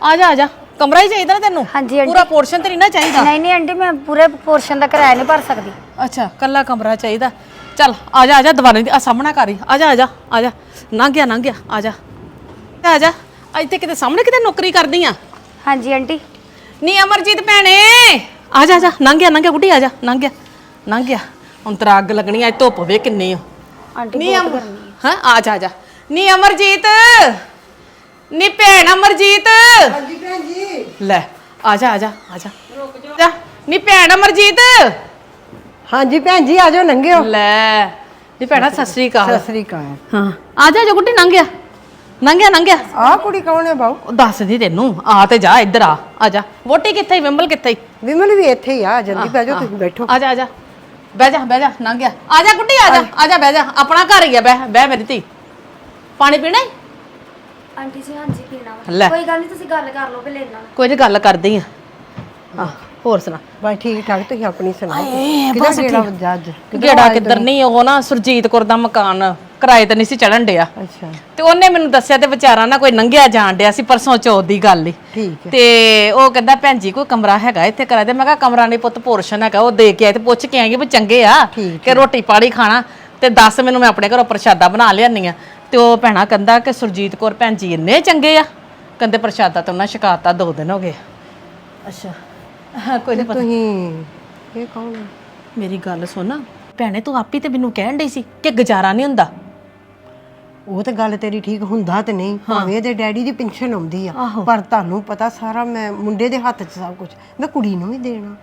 ਆ ਜਾ ਆ ਜਾ ਕਮਰਾ ਹੀ ਚਾਹੀਦਾ ਨਾ ਤੈਨੂੰ ਹਾਂਜੀ, ਆਂਟੀ। ਪੂਰਾ ਪੋਰਸ਼ਨ ਤੇ ਨਹੀਂ ਨਾ ਚਾਹੀਦਾ ਨਹੀਂ ਨਹੀਂ ਆਂਟੀ ਮੈਂ ਪੂਰੇ ਪੋਰਸ਼ਨ ਦਾ ਕਿਰਾਇਆ ਨਹੀਂ ਭਰ ਸਕਦੀ ਅੱਛਾ ਕੱਲਾ ਕਮਰਾ ਚਾਹੀਦਾ ਚੱਲ ਆ ਜਾ ਆ ਜਾ ਦੁਬਾਰੇ ਦੀ ਆ ਸਾਹਮਣਾ ਕਰੀ ਆ ਜਾ ਆ ਜਾ ਆ ਜਾ ਲੰਘ ਗਿਆ ਲੰਘ ਗਿਆ ਆ ਜਾ ਆ ਜਾ ਤੇ ਕਿਤੇ ਸਾਹਮਣੇ ਕਿਤੇ ਨੌਕਰੀ ਕਰਦੀ ਆ ਹਾਂਜੀ ਆਂਟੀ ਨੀ ਅਮਰਜੀਤ ਭੈਣੇ ਆ ਜਾ ਆ ਜਾ ਲੰਘ ਗਿਆ ਲੰਘ ਗਿਆ ਗੁੱਡੀ ਆ ਜਾ ਲੰਘ ਗਿਆ ਲੰਘ ਗਿਆ ਹੁਣ ਤੇਰਾ ਅੱਗ ਲੱਗਣੀ ਆ, ਅੱਜ ਧੁੱਪ ਵੇ ਕਿੰਨੀ ਆ। ਆਂਟੀ ਨੀ ਬਹੁਤ ਅਮ ਗਰਮੀ ਹਾਂ ਆ ਜਾ ਆ ਜਾ। ਨੀ ਅਮਰਜੀਤ ਨੀ ਭੈਣ ਅਮਰਜੀਤ। ਹਾਂਜੀ ਭੈਣ ਜੀ। ਲੈ ਆ ਜਾ ਆ ਜਾ ਆ ਜਾ। ਜਾ ਨੀ ਭੈਣ ਅਮਰਜੀਤ। ਹਾਂਜੀ ਭੈਣ ਜੀ ਆ ਜਾਓ ਨੰਗਿਓ। ਲੈ ਨੀ ਭੈਣਾ ਸਤਿ ਸ੍ਰੀ ਅਕਾਲ। ਸਤਿ ਸ੍ਰੀ ਅਕਾਲ। ਹਾਂ ਆ ਜਾ ਜੋ ਗੁੱਡੀ ਲੰਘ ਗਿਆ ਲੰਘ ਗਿਆ ਲੰਘ ਗਿਆ ਆਹ ਕੁੜੀ ਕੌਣ ਹੈ ਬਾਊ? ਉਹ ਦੱਸ ਦੀ ਤੈਨੂੰ ਆ ਤੇ ਜਾ ਇੱਧਰ ਆ ਆ ਜਾ। ਵੋਟੀ ਕਿੱਥੇ ਈ ਵਿੰਬਲ ਕਿੱਥੇ ਈ? ਵਿਮਲ ਵੀ ਇੱਥੇ ਹੀ ਆ ਜਲਦੀ ਬਹਿ ਜਾਓ ਤੁਸੀਂ ਬੈਠੋ। ਆ ਜਾ ਆ ਜਾ। ਬਹਿ ਜਾ ਬਹਿ ਜਾ ਲੰਘ ਗਿਆ। ਆ ਜਾ ਗੁੱਡੀ ਆ ਜਾ ਆ ਜਾ ਬਹਿ ਜਾ। ਆਪਣਾ ਘਰ ਹੀ ਆ ਬਹਿ ਬਹਿ ਮੇਰੀ ਧੀ। ਪਾਣੀ ਪੀਣਾ ਈ? ਆਂਟੀ ਜੀ ਹਾਂਜੀ ਪੀਣਾ ਲੈ। ਕੋਈ ਗੱਲ ਨਹੀਂ ਤੁਸੀਂ ਗੱਲ ਕਰ ਲਓ ਪਹਿਲੇ ਇਹਨਾਂ ਨਾਲ। ਕੋਈ ਨੀ ਗੱਲ ਕਰਦੀ ਆ। ਆ ਹੋਰ ਸੁਣਾ। ਬਸ ਠੀਕ ਠਾਕ ਤੁਸੀਂ ਆਪਣੀ ਸੁਣਾਓ? ਕਿਹਦਾ। ਵੱਜਾ ਅੱਜ? ਗੇੜਾ ਕਿੱਧਰ ਨਹੀਂ ਉਹ ਨਾ ਸੁਰਜੀਤ ਕੌਰ ਦਾ ਮਕਾਨ। ਕਿਰਾਏ ਤੇ ਨਹੀਂ ਸੀ ਚੜਨ ਡਿਆ। ਅੱਛਾ। ਤੇ ਉਹਨੇ ਮੈਨੂੰ ਦੱਸਿਆ ਤੇ ਵਿਚਾਰਾ ਨਾ ਕੋਈ ਨੰਗਿਆ ਜਾਣ ਡਿਆ ਸੀ ਪਰਸੋਂ ਚੌਥ ਦੀ ਗੱਲ ਠੀਕ ਹੈ। ਤੇ ਉਹ ਕਹਿੰਦਾ ਭੈਣ ਜੀ ਕੋਈ ਕਮਰਾ ਹੈਗਾ ਇੱਥੇ ਕਰਾ ਦੇ ਮੈਂ ਕਿਹਾ ਕਮਰਾ ਨਹੀਂ ਪੁੱਤ ਪੋਰਸ਼ਨ ਹੈਗਾ ਉਹ ਦੇ ਕੇ ਆਏ ਤੇ ਪੁੱਛ ਕੇ ਆਏਗੀ ਵੀ ਚੰਗੇ ਆ ਠੀਕ, ਕਿ ਰੋਟੀ ਪਾਣੀ ਖਾਣਾ। ਤੇ ਦੱਸ ਮੈਨੂੰ ਮੈਂ ਆਪਣੇ ਘਰੋਂ ਪ੍ਰਸ਼ਾਦਾ ਬਣਾ ਲਿਆਨੀ ਆ। ਤੇ ਉਹ ਭੈਣਾ ਕਹਿੰਦਾ ਕਿ ਸੁਰਜੀਤ ਕੌਰ ਭੈਣ ਜੀ ਇੰਨੇ ਚੰਗੇ ਆ? ਕਹਿੰਦੇ ਪ੍ਰਸ਼ਾਦਾ ਤਾਂ ਉਹਨਾਂ ਸ਼ਿਕਾਇਤਾਂ ਦੋ ਦਿਨ ਹੋ ਗਏ। ਅੱਛਾ। ਹਾਂ, ਕੋਈ ਨਹੀਂ ਤੁਸੀਂ ਇਹ ਕੌਣ ਹੈ ਮੇਰੀ ਗੱਲ ਸੁਣ। ਭੈਣੇ ਤੂੰ ਆਪੀ ਤੇ ਮੈਨੂੰ ਕਹਿਣ ਡਈ ਸੀ ਕਿ ਗੁਜ਼ਾਰਾ ਨਹੀਂ ਹੁੰਦਾ। ਉਹ ਤੇ ਗੱਲ ਤੇਰੀ ਠੀਕ ਹੁੰਦਾ ਤੇ ਨਹੀਂ ਭਾਵੇਂ ਇਹਦੇ ਡੈਡੀ ਦੀ ਪੈਨਸ਼ਨ ਆਉਂਦੀ ਆ ਪਰ ਤੁਹਾਨੂੰ ਪਤਾ ਸਾਰਾ ਮੈਂ ਮੁੰਡੇ ਦੇ ਹੱਥ 'ਚ ਸਭ ਕੁਝ ਮੈਂ ਕੁੜੀ ਨੂੰ ਵੀ ਦੇਣਾ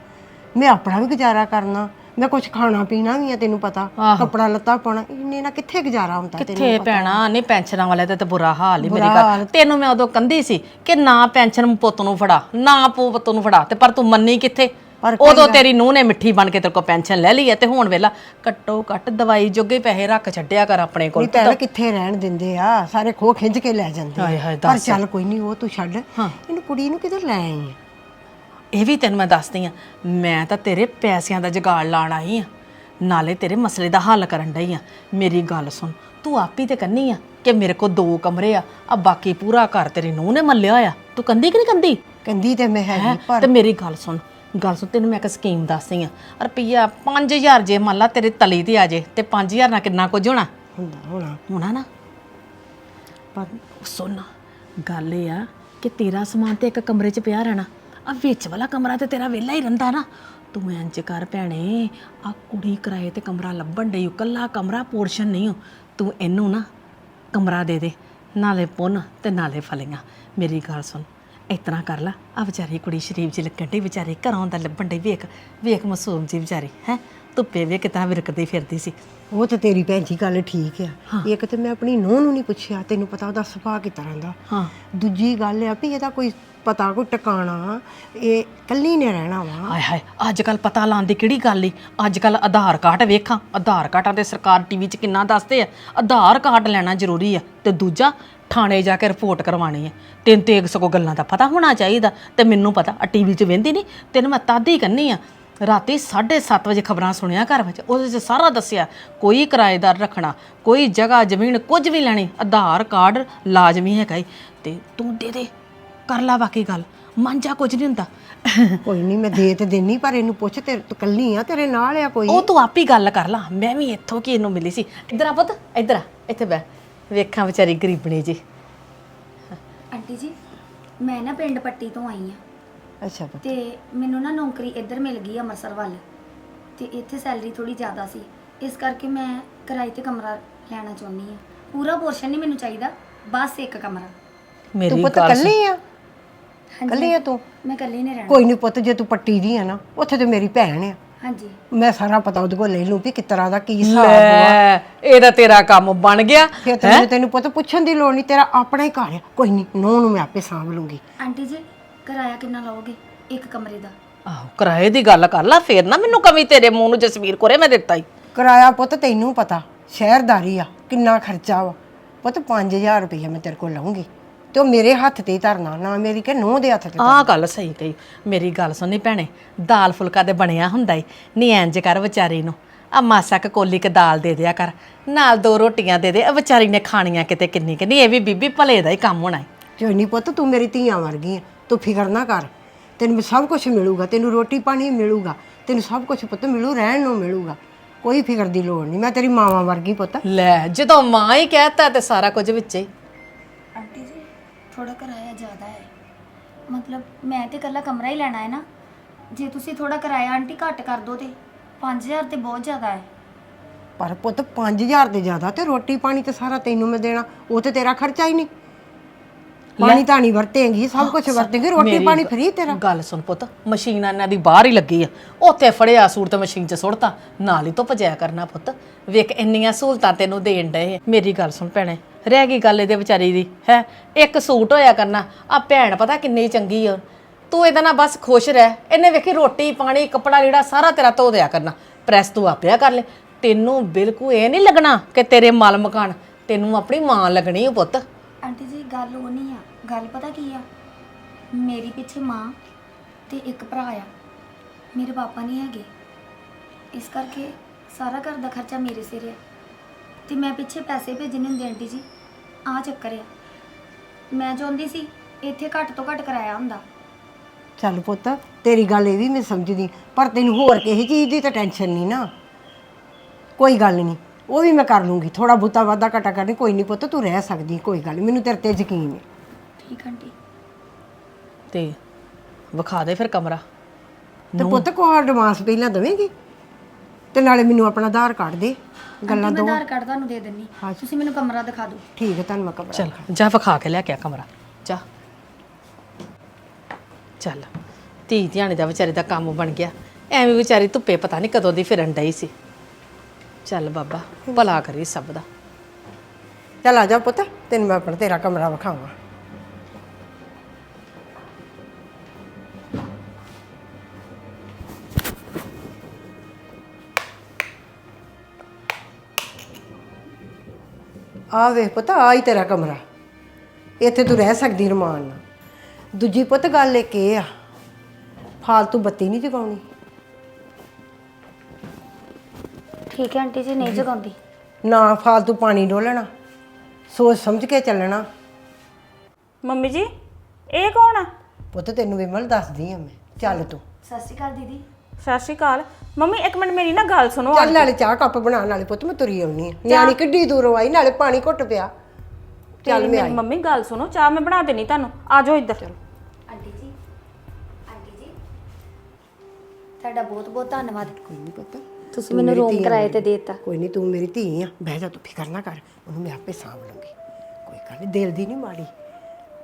ਮੈਂ ਆਪਣਾ ਵੀ ਗੁਜ਼ਾਰਾ ਕਰਨਾ ਮੈਂ ਕੁਝ ਖਾਣਾ ਪੀਣਾ ਵੀ ਆ ਤੈਨੂੰ ਪਤਾ ਕੱਪੜਾ ਲੱਤਾ ਪਾਉਣਾ ਇੰਨੇ ਨਾਲ ਕਿੱਥੇ ਗੁਜ਼ਾਰਾ ਹੁੰਦਾ ਤੈਨੂੰ ਕਿੱਥੇ ਪੈਣਾ? ਨਹੀਂ ਪੈਨਸ਼ਨਾਂ ਵਾਲੇ ਦਾ ਤਾਂ ਬੁਰਾ ਹਾਲ ਹੀ ਮੇਰੀ ਗੱਲ। ਤੈਨੂੰ ਮੈਂ ਉਦੋਂ ਕੰਦੀ ਸੀ ਕਿ ਨਾ ਪੈਨਸ਼ਨ ਪੁੱਤ ਨੂੰ ਫੜਾ ਨਾ ਪੂ ਪੁੱਤ ਨੂੰ ਫੜਾ ਤੇ ਪਰ ਤੂੰ ਮੰਨੀ ਕਿੱਥੇ? ਪਰ ਉਦੋਂ ਤੇਰੀ ਨੂੰਹ ਨੇ ਮਿੱਠੀ ਬਣ ਕੇ ਤੇਰੇ ਕੋਲ ਪੈਨਸ਼ਨ ਲੈ ਲਈ ਹੈ ਤੇ ਹੁਣ ਵੇਲਾ ਘੱਟੋ ਘੱਟ ਦਵਾਈ ਜੋਗੇ ਪੈਸੇ ਰੱਖ ਛੱਡਿਆ ਕਰ ਆਪਣੇ ਕੋਲ। ਨਹੀਂ ਪਹਿਲਾਂ ਕਿੱਥੇ ਰਹਿਣ ਦਿੰਦੇ ਆ? ਸਾਰੇ ਖੋ ਖਿੱਚ ਕੇ ਲੈ ਜਾਂਦੇ ਆ। ਹਾਏ ਹਾਏ, ਪਰ ਚੱਲ ਕੋਈ ਨਹੀਂ ਉਹ ਤੂੰ ਛੱਡ। ਇਹਨੂੰ ਕੁੜੀ ਨੂੰ ਕਿਧਰ ਲੈ ਆਈ ਆ? ਇਹ ਵੀ ਤੈਨੂੰ ਮੈਂ ਦੱਸਦੀ ਆ ਮੈਂ ਤਾਂ ਤੇਰੇ ਪੈਸਿਆਂ ਦਾ ਜੁਗਾੜ ਲਾਣ ਆਈ ਆ। ਨਾਲੇ ਤੇਰੇ ਮਸਲੇ ਦਾ ਹੱਲ ਕਰਨ ਡਈ ਆ। ਮੇਰੀ ਗੱਲ ਸੁਣ ਤੂੰ ਆਪੀ ਤੇ ਕੰਨੀ ਆ ਕਿ ਮੇਰੇ ਕੋਲ ਦੋ ਕਮਰੇ ਆ ਆ ਬਾਕੀ ਪੂਰਾ ਘਰ ਤੇਰੀ ਨੂੰਹ ਨੇ ਮੱਲਿਆ ਹੋਇਆ ਤੂੰ ਕੰਦੀ ਕਿ ਨਹੀਂ ਕੰਦੀ? ਕੰਦੀ ਤੇ ਮੈਂ ਹੈਗੀ ਹੈਂ? ਤੇ ਮੇਰੀ ਗੱਲ ਸੁਣ ਗੱਲ ਸੁਣ ਤੈਨੂੰ ਮੈਂ ਇੱਕ ਸਕੀਮ ਦੱਸਦੀ ਆ। ਰੁਪਈਆ 5000 ਜੇ ਮੰਨ ਲਾ ਤੇਰੇ ਤਲੀ ਤੇ ਆ ਜੇ ਤੇ 5000 ਨਾਲ ਕਿੰਨਾ ਕੁਝ ਹੋਣਾ? ਹੁੰਦਾ ਹੋਣਾ। ਹੋਣਾ ਨਾ। ਪਰ ਸੁਣ ਗੱਲ ਇਹ ਆ ਕਿ ਤੇਰਾ ਸਮਾਨ ਤੇ ਇੱਕ ਕਮਰੇ 'ਚ ਪਿਆ ਰਹਿਣਾ। ਆ ਵਿੱਚ ਵਾਲਾ ਕਮਰਾ ਤੇ ਤੇਰਾ ਵਿਹਲਾ ਹੀ ਰਹਿੰਦਾ ਨਾ। ਤੂੰ ਇੰਜ ਕਰ ਭੈਣੇ ਆ ਕੁੜੀ ਕਿਰਾਏ ਤੇ ਕਮਰਾ ਲੱਭਣ ਡਈ ਓ ਕੱਲਾ ਕਮਰਾ ਪੋਰਸ਼ਨ ਨਹੀਂ ਓ ਤੂੰ ਇਹਨੂੰ ਨਾ ਕਮਰਾ ਦੇ ਦੇ ਨਾਲੇ ਪੁੰਨ ਤੇ ਨਾਲੇ ਫਲੀਆਂ। ਮੇਰੀ ਗੱਲ ਸੁਣ ਇਤਨਾ ਕਰ ਲਾ। ਆ ਵਿਚਾਰੀ ਕੁੜੀ ਸ਼ਰੀਫ ਜੀ ਲੱਗਣ ਡਈ ਵਿਚਾਰੀ ਘਰੋਂ ਦਾ ਲੱਭਣ ਡਈ। ਵੇਖ ਵੇਖ ਮਾਸੂਮ ਜੀ ਵਿਚਾਰੀ ਹੈ? ਧੁੱਪੇ ਵੇ ਕਿਤਾ ਵਿਰਕਦੀ ਫਿਰਦੀ ਸੀ। ਉਹ ਤੇ ਤੇਰੀ ਭੈਣ ਜੀ ਗੱਲ ਠੀਕ ਆ। ਇੱਕ ਤੇ ਮੈਂ ਆਪਣੀ ਨੂੰਹ ਨੂੰ ਨਹੀਂ ਪੁੱਛਿਆ ਤੈਨੂੰ ਪਤਾ ਉਹਦਾ ਸੁਭਾਅ ਕਿਸ ਤਰ੍ਹਾਂ ਦਾ ਹਾਂ। ਦੂਜੀ ਗੱਲ ਆ ਵੀ ਇਹਦਾ ਕੋਈ ਪਤਾ ਕੋਈ ਟਿਕਾਣਾ ਇਹ ਕੱਲੀ ਨੇ ਰਹਿਣਾ ਵਾ। ਹਾਏ ਹਾਏ ਅੱਜ ਕੱਲ ਪਤਾ ਲਾਉਣ ਦੀ ਕਿਹੜੀ ਗੱਲ ਈ? ਅੱਜ ਕੱਲ ਆਧਾਰ ਕਾਰਡ ਵੇਖਾਂ। ਆਧਾਰ ਕਾਰਡਾਂ ਤੇ ਸਰਕਾਰ ਟੀਵੀ 'ਚ ਕਿੰਨਾ ਦੱਸਦੇ ਆ। ਆਧਾਰ ਕਾਰਡ ਲੈਣਾ ਜ਼ਰੂਰੀ ਆ। ਤੇ ਦੂਜਾ ਥਾਣੇ ਜਾ ਕੇ ਰਿਪੋਰਟ ਕਰਵਾਉਣੀ ਹੈ। ਤਿੰਨ ਤੇ ਇੱਕ ਸਗੋਂ ਗੱਲਾਂ ਦਾ ਪਤਾ ਹੋਣਾ ਚਾਹੀਦਾ ਤੇ ਮੈਨੂੰ ਪਤਾ ਆ ਟੀਵੀ 'ਚ ਵੇਂਦੀ ਨਹੀਂ ਤੈਨੂੰ ਮੈਂ ਤਦ ਹੀ ਕੰਨੀ ਆ ਰਾਤੀ 7:30 ਵਜੇ ਖਬਰਾਂ ਸੁਣਿਆ ਘਰ ਵਿੱਚ ਉਹਦੇ 'ਚ ਸਾਰਾ ਦੱਸਿਆ ਕੋਈ ਕਿਰਾਏਦਾਰ ਰੱਖਣਾ ਕੋਈ ਜਗ੍ਹਾ ਜ਼ਮੀਨ ਕੁਝ ਵੀ ਲੈਣੀ ਆਧਾਰ ਕਾਰਡ ਲਾਜ਼ਮੀ ਹੈਗਾ ਈ ਤੇ ਤੂੰ ਦੇ ਦੇ ਕਰ ਲਾ ਬਾਕੀ ਗੱਲ ਮਾਂਜਾ ਕੁਝ ਨਹੀਂ ਹੁੰਦਾ। ਕੋਈ ਨਹੀਂ ਮੈਂ ਦੇ ਤੇ ਦੇਣੀ ਪਰ ਇਹਨੂੰ ਪੁੱਛ ਤੇ ਤੂੰ ਕੱਲੀ ਆ ਤੇਰੇ ਨਾਲ ਆ ਕੋਈ? ਉਹ ਤੂੰ ਆਪ ਹੀ ਗੱਲ ਕਰ ਲਾ ਮੈਂ ਵੀ ਇੱਥੋਂ ਕੀ ਇਹਨੂੰ ਮਿਲੀ ਸੀ। ਇੱਧਰ ਆ ਪੁੱਤ ਇੱਧਰ ਆ ਇੱਥੇ ਬੈ ਵੇਖਾਂ ਵਿਚਾਰੀ ਗਰੀਬਣੀ ਜੀ। ਆਂਟੀ ਜੀ ਮੈਂ ਨਾ ਪਿੰਡ ਪੱਟੀ ਤੋਂ ਆਈ ਆ। ਅੱਛਾ ਪੁੱਤ। ਤੇ ਮੈਨੂੰ ਨਾ ਨੌਕਰੀ ਇੱਧਰ ਮਿਲ ਗਈ ਅੰਮ੍ਰਿਤਸਰ ਵੱਲ। ਤੇ ਇੱਥੇ ਸੈਲਰੀ ਥੋੜੀ ਜ਼ਿਆਦਾ ਸੀ। ਇਸ ਕਰਕੇ ਮੈਂ ਕਿਰਾਏ ਤੇ ਕਮਰਾ ਲੈਣਾ ਚਾਹੁੰਦੀ ਆ। ਪੂਰਾ ਪੋਰਸ਼ਨ ਨਹੀਂ ਮੈਨੂੰ ਚਾਹੀਦਾ ਬਸ ਇੱਕ ਕਮਰਾ। ਤੂੰ ਮੇਰੀ ਪੁੱਤ ਗੱਲ ਸੁਣ। ਕੱਲੀ ਆ ਕੱਲੀ ਆ ਤੂੰ? ਮੈਂ ਇਕੱਲੀ ਨੇ ਰਹਿਣਾ। ਕੋਈ ਨਹੀਂ ਪੁੱਤ ਜੇ ਤੂੰ ਪੱਟੀ ਦੀ ਆ ਨਾ ਉੱਥੇ ਤੇ ਮੇਰੀ ਭੈਣ ਆ। ਹਾਂਜੀ। ਮੈਂ ਸਾਰਾ ਪਤਾ ਉਹਦੇ ਕੋਲ ਲੈ ਲੂੰ ਵੀ ਕਿਸ ਤਰ੍ਹਾਂ ਦਾ ਕੀ ਹਿਸਾਬ ਵਾ ਲੈ ਇਹਦਾ ਤੇਰਾ ਕੰਮ ਬਣ ਗਿਆ ਫਿਰ ਤੈਨੂੰ ਤੈਨੂੰ ਪੁੱਤ ਪੁੱਛਣ ਦੀ ਲੋੜ ਨਹੀਂ ਤੇਰਾ ਆਪਣਾ ਹੀ ਘਰ ਆ। ਕੋਈ ਨਹੀਂ ਨੋ ਨੂੰ ਮੈਂ ਆਪੇ ਸਾਂਭ ਲੂੰਗੀ ਆਂਟੀ ਜੀ ਕਿਰਾਇਆ ਕਿੰਨਾ ਲਓਗੇ? ਇੱਕ ਕਮਰੇ ਦਾ। ਆਹੋ ਕਿਰਾਏ ਦੀ ਗੱਲ ਕਰ ਲਾ ਫੇਰ ਨਾ ਮੈਨੂੰ ਕਮੀ ਤੇਰੇ ਮੂੰਹ ਨੂੰ ਜਸਵੀਰ ਕੋਰੇ ਮੈਂ ਦਿੱਤਾ ਹੀ ਕਿਰਾਇਆ ਪੁੱਤ ਤੈਨੂੰ ਪਤਾ ਸ਼ਹਿਰਦਾਰੀ ਆ ਕਿੰਨਾ ਖਰਚਾ ਵਾ। ਪੁੱਤ 5000 ਰੁਪਏ ਮੈਂ ਤੇਰੇ ਕੋਲ ਲਵਾਂਗੀ ਤੇ ਉਹ ਮੇਰੇ ਹੱਥ ਤੇ ਹੀ ਧਰਨਾ ਨਾ ਮੇਰੀ ਕਿ ਨੋ ਦੇ ਹੱਥ ਤੇ ਆਹ ਗੱਲ ਸਹੀ ਕਹੀ। ਮੇਰੀ ਗੱਲ ਸੁਣੀ ਭੈਣੇ ਦਾਲ ਫੁਲਕਾ ਤੇ ਬਣਿਆ ਹੁੰਦਾ ਈ। ਨਹੀਂ ਇੰਜ ਕਰ ਵਿਚਾਰੀ ਨੂੰ। ਆ ਮਾਸਾ ਕ ਕੋਲੀ ਕ ਦਾਲ ਦੇ ਦਿਆ ਕਰ। ਨਾਲ ਦੋ ਰੋਟੀਆਂ ਦੇ ਦੇ। ਇਹ ਵਿਚਾਰੀ ਨੇ ਖਾਣੀਆਂ ਕਿਤੇ ਕਿੰਨੀ ਕਿੰਨੀ। ਇਹ ਵੀ ਬੀਬੀ ਭਲੇ ਦਾ ਹੀ ਕੰਮ ਹੋਣਾ ਈ। ਨਹੀਂ ਪੁੱਤ ਤੂੰ ਮੇਰੀ ਧੀਆਂ ਵਰਗੀ ਆ। ਤੂੰ ਫਿਕਰ ਨਾ ਕਰ। ਤੈਨੂੰ ਸਭ ਕੁਝ ਮਿਲੂਗਾ। ਤੈਨੂੰ ਰੋਟੀ ਪਾਣੀ ਮਿਲੂਗਾ। ਤੈਨੂੰ ਸਭ ਕੁਝ ਪੁੱਤ ਮਿਲੂ ਰਹਿਣ ਨੂੰ ਮਿਲੂਗਾ। ਕੋਈ ਫਿਕਰ ਦੀ ਲੋੜ ਨਹੀਂ ਮੈਂ ਤੇਰੀ ਮਾਵਾਂ ਵਰਗੀ ਪੁੱਤ। ਲੈ ਜਦੋਂ ਮਾਂ ਹੀ ਕਹਿਤਾ ਤੇ ਸਾਰਾ ਕੁਝ ਵਿੱਚ ਹੀ ਥੋੜਾ ਕਿਰਾਇਆ ਜ਼ਿਆਦਾ ਹੈ। ਮਤਲਬ ਮੈਂ ਤੇ ਇਕੱਲਾ ਕਮਰਾ ਹੀ ਲੈਣਾ ਹੈ ਨਾ। ਜੇ ਤੁਸੀਂ ਥੋੜਾ ਕਿਰਾਇਆ ਆਂਟੀ ਘੱਟ ਕਰ ਦੋ ਤੇ 5000 ਤੇ ਬਹੁਤ ਜ਼ਿਆਦਾ ਹੈ। ਪਰ ਪੁੱਤ 5000 ਦੇ ਜ਼ਿਆਦਾ ਤੇ ਰੋਟੀ ਪਾਣੀ ਤੇ ਸਾਰਾ ਤੈਨੂੰ ਮੈਂ ਦੇਣਾ, ਉਹ te ਤੇਰਾ ਖਰਚਾ ਹੀ ਨਹੀਂ। ਪਾਣੀ ਤਾਂ ਨਹੀਂ ਵਰਤੇਂਗੀ ਸਭ ਕੁਝ ਵਰਤੇਂਗੀ ਰੋਟੀ ਮੇਰੀ ਪਾਣੀ ਫਰੀ ਤੇਰਾ। ਗੱਲ ਸੁਣ ਪੁੱਤ ਮਸ਼ੀਨ ਇਹਨਾਂ ਦੀ ਬਾਹਰ ਹੀ ਲੱਗੀ ਆ। ਉੱਥੇ ਫੜਿਆ ਸੂਟ ਤੇ ਮਸ਼ੀਨ 'ਚ ਸੁੱਟਤਾ। ਨਾਲ ਹੀ ਤੋਂ ਭਜਿਆ ਕਰਨਾ ਪੁੱਤ। ਵੇਖ ਇੰਨੀਆਂ ਸਹੂਲਤਾਂ ਤੈਨੂੰ ਦੇਣ ਡਏ ਆ। ਮੇਰੀ ਗੱਲ ਸੁਣ ਭੈਣੇ ਰਹਿ ਗਈ ਗੱਲ ਇਹਦੇ ਵਿਚਾਰੀ ਦੀ ਹੈ? ਇੱਕ ਸੂਟ ਹੋਇਆ ਕਰਨਾ ਆ ਭੈਣ ਪਤਾ ਕਿੰਨੀ ਚੰਗੀ ਆ। ਤੂੰ ਇਹਦੇ ਨਾਲ ਬਸ ਖੁਸ਼ ਰਹਿ। ਇਹਨੇ ਵੇਖੀ ਰੋਟੀ ਪਾਣੀ ਕੱਪੜਾ ਲੀੜਾ ਸਾਰਾ ਤੇਰਾ ਧੋ ਦਿਆ ਕਰਨਾ। ਪ੍ਰੈਸ ਤੂੰ ਆਪਿਆ ਕਰ ਲੈ। ਤੈਨੂੰ ਬਿਲਕੁਲ ਇਹ ਨਹੀਂ ਲੱਗਣਾ ਕਿ ਤੇਰੇ ਮਲ ਮਕਾਨ ਤੈਨੂੰ ਆਪਣੀ ਮਾਂ ਲੱਗਣੀ ਆ ਪੁੱਤ। ਆਂਟੀ ਜੀ ਗੱਲ ਉਹ ਨਹੀਂ ਆ। ਗੱਲ ਪਤਾ ਕੀ ਆ? ਮੇਰੀ ਪਿੱਛੇ ਮਾਂ ਤੇ ਇੱਕ ਭਰਾ ਆ। ਮੇਰੇ ਪਾਪਾ ਨਹੀਂ ਹੈਗੇ। ਇਸ ਕਰਕੇ ਸਾਰਾ ਘਰ ਦਾ ਖਰਚਾ ਮੇਰੇ ਸਿਰ ਹੈ ਤੇ ਮੈਂ ਪਿੱਛੇ ਪੈਸੇ ਭੇਜਣੇ ਹੁੰਦੇ ਆਂਟੀ ਜੀ। ਆ ਚੱਕਰ ਆ। ਮੈਂ ਚਾਹੁੰਦੀ ਸੀ ਇੱਥੇ ਘੱਟ ਤੋਂ ਘੱਟ ਕਰਾਇਆ ਹੁੰਦਾ। ਚੱਲ ਪੁੱਤ, ਤੇਰੀ ਗੱਲ ਇਹ ਵੀ ਮੈਂ ਸਮਝਦੀ। ਪਰ ਤੈਨੂੰ ਹੋਰ ਕਿਸੇ ਚੀਜ਼ ਦੀ ਤਾਂ ਟੈਨਸ਼ਨ ਨਹੀਂ ਨਾ। ਕੋਈ ਗੱਲ ਨਹੀਂ। ਉਹ ਵੀ ਮੈਂ ਕਰ ਲੂੰਗੀ। ਥੋੜਾ ਬੁੱਤਾ ਵਾਧਾ ਘਟਾ ਕਰਨੀ ਕੋਈ ਨਹੀਂ ਪੁੱਤ, ਤੂੰ ਰਹਿ ਸਕਦੀ, ਕੋਈ ਗੱਲ ਨੀ। ਮੈਨੂੰ ਤੇਰੇ ਤੇ ਯਕੀਨ ਹੈ ਠੀਕ ਆਂਟੀ। ਤੇ ਵਿਖਾ ਦੇ ਫਿਰ ਕਮਰਾ। ਤੇ ਪੁੱਤ ਕੋ ਐਡਵਾਂਸ ਪਹਿਲਾਂ ਦਵੇਂਗੀ? ਤੇ ਨਾਲੇ ਮੈਨੂੰ ਆਪਣਾ ਆਧਾਰ ਕਾਰਡ ਦੇ ਗੱਲਾਂ ਦੋ। ਆਧਾਰ ਕਾਰਡ ਤੁਹਾਨੂੰ ਦੇ ਦਿੰਨੀ। ਤੁਸੀਂ ਮੈਨੂੰ ਕਮਰਾ ਦਿਖਾ ਦਿਓ। ਠੀਕ ਹੈ ਤੁਹਾਨੂੰ ਮੈਂ ਕਮਰਾ ਚੱਲ ਜਾ ਵਿਖਾ ਕੇ ਲੈ ਕੇ ਆ ਕਮਰਾ। ਜਾ। ਚੱਲ। ਧੀ ਧਿਆਣੇ ਦਾ ਵਿਚਾਰੇ ਦਾ ਕੰਮ ਬਣ ਗਿਆ। ਐਵੇਂ ਵਿਚਾਰੀ ਧੁੱਪੇ ਪਤਾ ਨਹੀਂ ਕਦੋਂ ਦੀ ਫਿਰਨ ਡਈ ਸੀ। ਚੱਲ ਬਾਬਾ ਭਲਾ ਕਰੀ ਸਭ ਦਾ। ਚੱਲ ਆ ਜਾ ਪੁੱਤ ਤੈਨੂੰ ਮੈਂ ਆਪਣਾ ਤੇਰਾ ਕਮਰਾ ਵਿਖਾਵਾਂ। ਆ ਵੇ ਪੁੱਤ ਆ ਹੀ ਤੇਰਾ ਕਮਰਾ। ਇੱਥੇ ਤੂੰ ਰਹਿ ਸਕਦੀ ਰਮਾਨ ਨਾਲ। ਦੂਜੀ ਪੁੱਤ ਗੱਲ ਇੱਕ ਇਹ ਆ ਫਾਲਤੂ ਬੱਤੀ ਨਹੀਂ ਜਗਾਉਣੀ। ਠੀਕ ਹੈ ਆਂਟੀ ਜੀ ਨਹੀਂ ਜਗਾਉਂਦੀ। ਨਾ ਫਾਲਤੂ ਪਾਣੀ ਡੋਲਣਾ ਸੋਚ ਸਮਝ ਕੇ ਚੱਲਣਾ। ਮੰਮੀ ਜੀ ਇਹ ਕੌਣ ਆ? ਪੁੱਤ ਤੈਨੂੰ ਵਿਮਲ ਦੱਸਦੀ ਆ ਮੈਂ ਚੱਲ ਤੂੰ। ਸਤਿ ਸ਼੍ਰੀ ਅਕਾਲ ਦੀਦੀ। ਸਤਿ ਸ਼੍ਰੀ ਅਕਾਲ। ਮੰਮੀ ਇੱਕ ਮਿੰਟ ਮੇਰੀ ਨਾ ਗੱਲ ਸੁਣੋ ਚੱਲ ਨਾਲੇ ਚਾਹ ਕੱਪ ਬਣਾ ਨਾਲੇ ਪੁੱਤ ਮੈਂ ਤੁਰੀ ਆਉਣੀ ਆ। ਨਿਆਣੀ ਕਿੱਡੀ ਦੂਰੋਂ ਆਈ ਨਾਲੇ ਪਾਣੀ ਘੁੱਟ ਪਿਆ। ਚੱਲ ਮੈਂ ਮੇਰੀ ਆਈ। ਮੰਮੀ ਗੱਲ ਸੁਣੋ ਚਾਹ ਮੈਂ ਬਣਾ ਦੇਣੀ ਤੁਹਾਨੂੰ। ਆ ਜਾਓ ਇੱਧਰ। ਆਂਟੀ ਜੀ ਆਂਟੀ ਜੀ ਤੁਹਾਡਾ ਬਹੁਤ ਬਹੁਤ ਧੰਨਵਾਦ। ਕੋਈ ਨਹੀਂ ਪੁੱਤ ਤੁਸੀਂ ਮੈਨੂੰ ਰੂਮ ਕਿਰਾਏ ਤੇ ਦੇਤਾ। ਕੋਈ ਨਹੀਂ ਤੂੰ ਮੇਰੀ ਧੀ ਆ। ਬਹਿ ਜਾ ਤੂੰ ਫਿਕਰ ਨਾ ਕਰ ਉਹਨੂੰ ਮੈਂ ਆਪੇ ਸਾਂਭ ਲੂੰਗੀ। ਕੋਈ ਗੱਲ ਨਹੀਂ ਦਿਲ ਦੀ ਨਹੀਂ ਮਾੜੀ।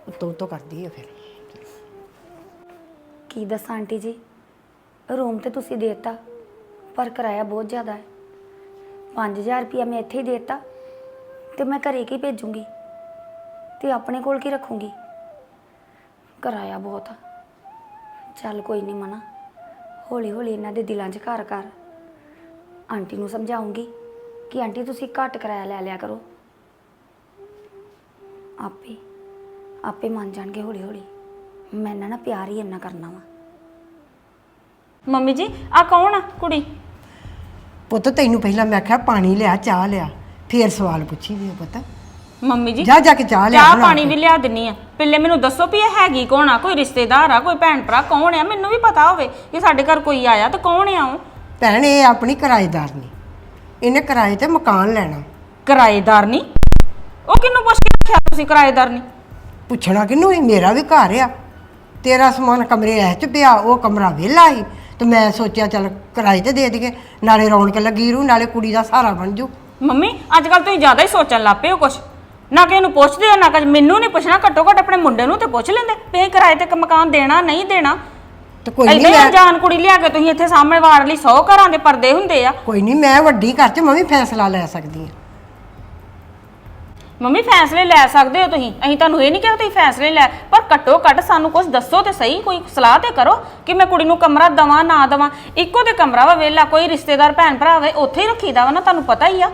ਉਤੋਂ ਉਤੋਂ ਕਰਦੀ ਆ ਫਿਰ। ਕੀ ਦੱਸਾਂ ਆਂਟੀ ਜੀ? ਰੂਮ ਤੇ ਤੁਸੀਂ ਦੇਤਾ। ਪਰ ਕਿਰਾਇਆ ਬਹੁਤ ਜ਼ਿਆਦਾ ਹੈ। 5000 ਰੁਪਇਆ ਮੈਂ ਇੱਥੇ ਹੀ ਦੇਤਾ। ਤੇ ਮੈਂ ਘਰੇ ਕੀ ਭੇਜੂੰਗੀ? ਤੇ ਆਪਣੇ ਕੋਲ ਕੀ ਰੱਖੂੰਗੀ? ਕਿਰਾਇਆ ਬਹੁਤ ਆ। ਚੱਲ ਕੋਈ ਨਹੀਂ ਮਨਾ। ਹੌਲੀ ਹੌਲੀ ਇਹਨਾਂ ਦੇ ਦਿਲਾਂ 'ਚ ਘਰ ਕਰ ਆਂਟੀ ਨੂੰ ਸਮਝਾਉਂਗੀ ਕਿ ਆਂਟੀ ਤੁਸੀਂ ਘੱਟ ਕਿਰਾਇਆ ਲੈ ਲਿਆ ਕਰੋ। ਆਪੇ ਆਪੇ ਮੰਨ ਜਾਣਗੇ ਹੌਲੀ ਹੌਲੀ ਮੈਂ ਇਹਨਾਂ ਨਾਲ ਪਿਆਰ ਹੀ ਇੰਨਾ ਕਰਨਾ ਵਾ। ਮੰਮੀ ਜੀ ਆ ਕੌਣ ਆ ਕੁੜੀ? ਪੁੱਤ ਤੈਨੂੰ ਪਹਿਲਾਂ ਮੈਂ ਆਖਿਆ ਪਾਣੀ ਲਿਆ ਚਾਹ ਲਿਆ। ਫੇਰ ਸਵਾਲ ਪੁੱਛੀ ਵੀ ਪੁੱਤ। ਮੰਮੀ ਜੀ ਜਾ ਜਾ ਕੇ ਚਾਹ ਲਿਆ ਚਾਹ ਬਣਾ ਪਾਣੀ ਕੇ। ਵੀ ਲਿਆ ਦਿੰਨੀ ਆ। ਪਹਿਲੇ ਮੈਨੂੰ ਦੱਸੋ ਵੀ ਇਹ ਹੈਗੀ ਕੌਣ ਆ? ਕੋਈ ਰਿਸ਼ਤੇਦਾਰ ਆ ਕੋਈ ਭੈਣ ਭਰਾ ਕੌਣ ਆ? ਮੈਨੂੰ ਵੀ ਪਤਾ ਹੋਵੇ ਕਿ ਸਾਡੇ ਘਰ ਕੋਈ ਆਇਆ ਤਾਂ ਕੌਣ ਆ ਉਹ? ਭੈਣ ਇਹ ਆਪਣੀ ਕਿਰਾਏਦਾਰ ਨਹੀਂ ਇਹਨੇ ਕਿਰਾਏ ਤੇ ਮਕਾਨ ਲੈਣਾ। ਕਿਰਾਏਦਾਰ ਨਹੀਂ ਉਹ ਕਿਹਨੂੰ ਪੁੱਛ ਕੇ ਰੱਖਿਆ ਤੁਸੀਂ ਕਿਰਾਏਦਾਰ ਨਹੀਂ ਪੁੱਛਣਾ ਕਿਹਨੂੰ ਹੀ ਮੇਰਾ ਵੀ ਘਰ ਆ। ਤੇਰਾ ਸਮਾਨ ਕਮਰੇ ਐ ਚ ਪਿਆ ਉਹ ਕਮਰਾ ਵਿਹਲਾ ਸੀ। ਤੇ ਮੈਂ ਸੋਚਿਆ ਚੱਲ ਕਿਰਾਏ ਤੇ ਦੇ ਦਈਏ ਨਾਲੇ ਰੌਣਕ ਲੱਗੀ ਰੂ ਨਾਲੇ ਕੁੜੀ ਦਾ ਸਹਾਰਾ ਬਣ ਜੂ। ਮੰਮੀ ਅੱਜ ਕੱਲ ਤੁਸੀਂ ਜ਼ਿਆਦਾ ਹੀ ਸੋਚਣ ਲੱਗ ਪਏ ਹੋ ਕੁਛ। ਨਾ ਕਿ ਇਹਨੂੰ ਪੁੱਛਦੇ ਹੋ ਨਾ ਕਿ ਮੈਨੂੰ ਨਹੀਂ ਪੁੱਛਣਾ ਘੱਟੋ ਘੱਟ ਆਪਣੇ ਮੁੰਡੇ ਨੂੰ ਤੇ ਪੁੱਛ ਲੈਂਦੇ। ਵੀ ਕਿਰਾਏ ਤੇ ਇੱਕ ਮਕਾਨ ਦੇਣਾ ਨਹੀਂ ਦੇਣਾ। ਤੇ ਕੋਈ ਨਹੀਂ ਮੈਂ ਅਣਜਾਣ ਕੁੜੀ ਲਿਆ ਕੇ ਤੁਸੀਂ ਇੱਥੇ ਸਾਹਮਣੇ ਵਾਰ ਲਈ 100 ਘਰਾਂ ਦੇ ਪਰਦੇ ਹੁੰਦੇ ਆ। ਕੋਈ ਨਹੀਂ ਮੈਂ ਵੱਡੀ ਘਰ ਚ ਮੈਂ ਵੀ ਫੈਸਲਾ ਲੈ ਸਕਦੀ ਹਾਂ। ਮੰਮੀ, ਫੈਸਲੇ ਲੈ ਸਕਦੇ ਹੋ ਤੁਸੀਂ? ਅਸੀਂ ਤੁਹਾਨੂੰ ਇਹ ਨਹੀਂ ਕਿਹਾ ਤੁਸੀਂ ਫੈਸਲੇ ਲੈ, ਪਰ ਘੱਟੋ ਘੱਟ ਸਾਨੂੰ ਕੁਝ ਦੱਸੋ ਤੇ ਸਹੀ, ਕੋਈ ਸਲਾਹ ਤੇ ਕਰੋ ਕਿ ਮੈਂ ਕੁੜੀ ਨੂੰ ਕਮਰਾ ਦਵਾਂ, ਨਾ ਦਵਾਂ। ਇੱਕੋ ਤੇ ਕਮਰਾ ਵਾ ਵੇਲਾ ਕੋਈ ਰਿਸ਼ਤੇਦਾਰ, ਭੈਣ ਭਰਾ ਹੋਵੇ ਉੱਥੇ ਹੀ ਰੱਖੀਦਾ ਵਾ ਨਾ, ਤੁਹਾਨੂੰ ਪਤਾ ਹੀ ਆ।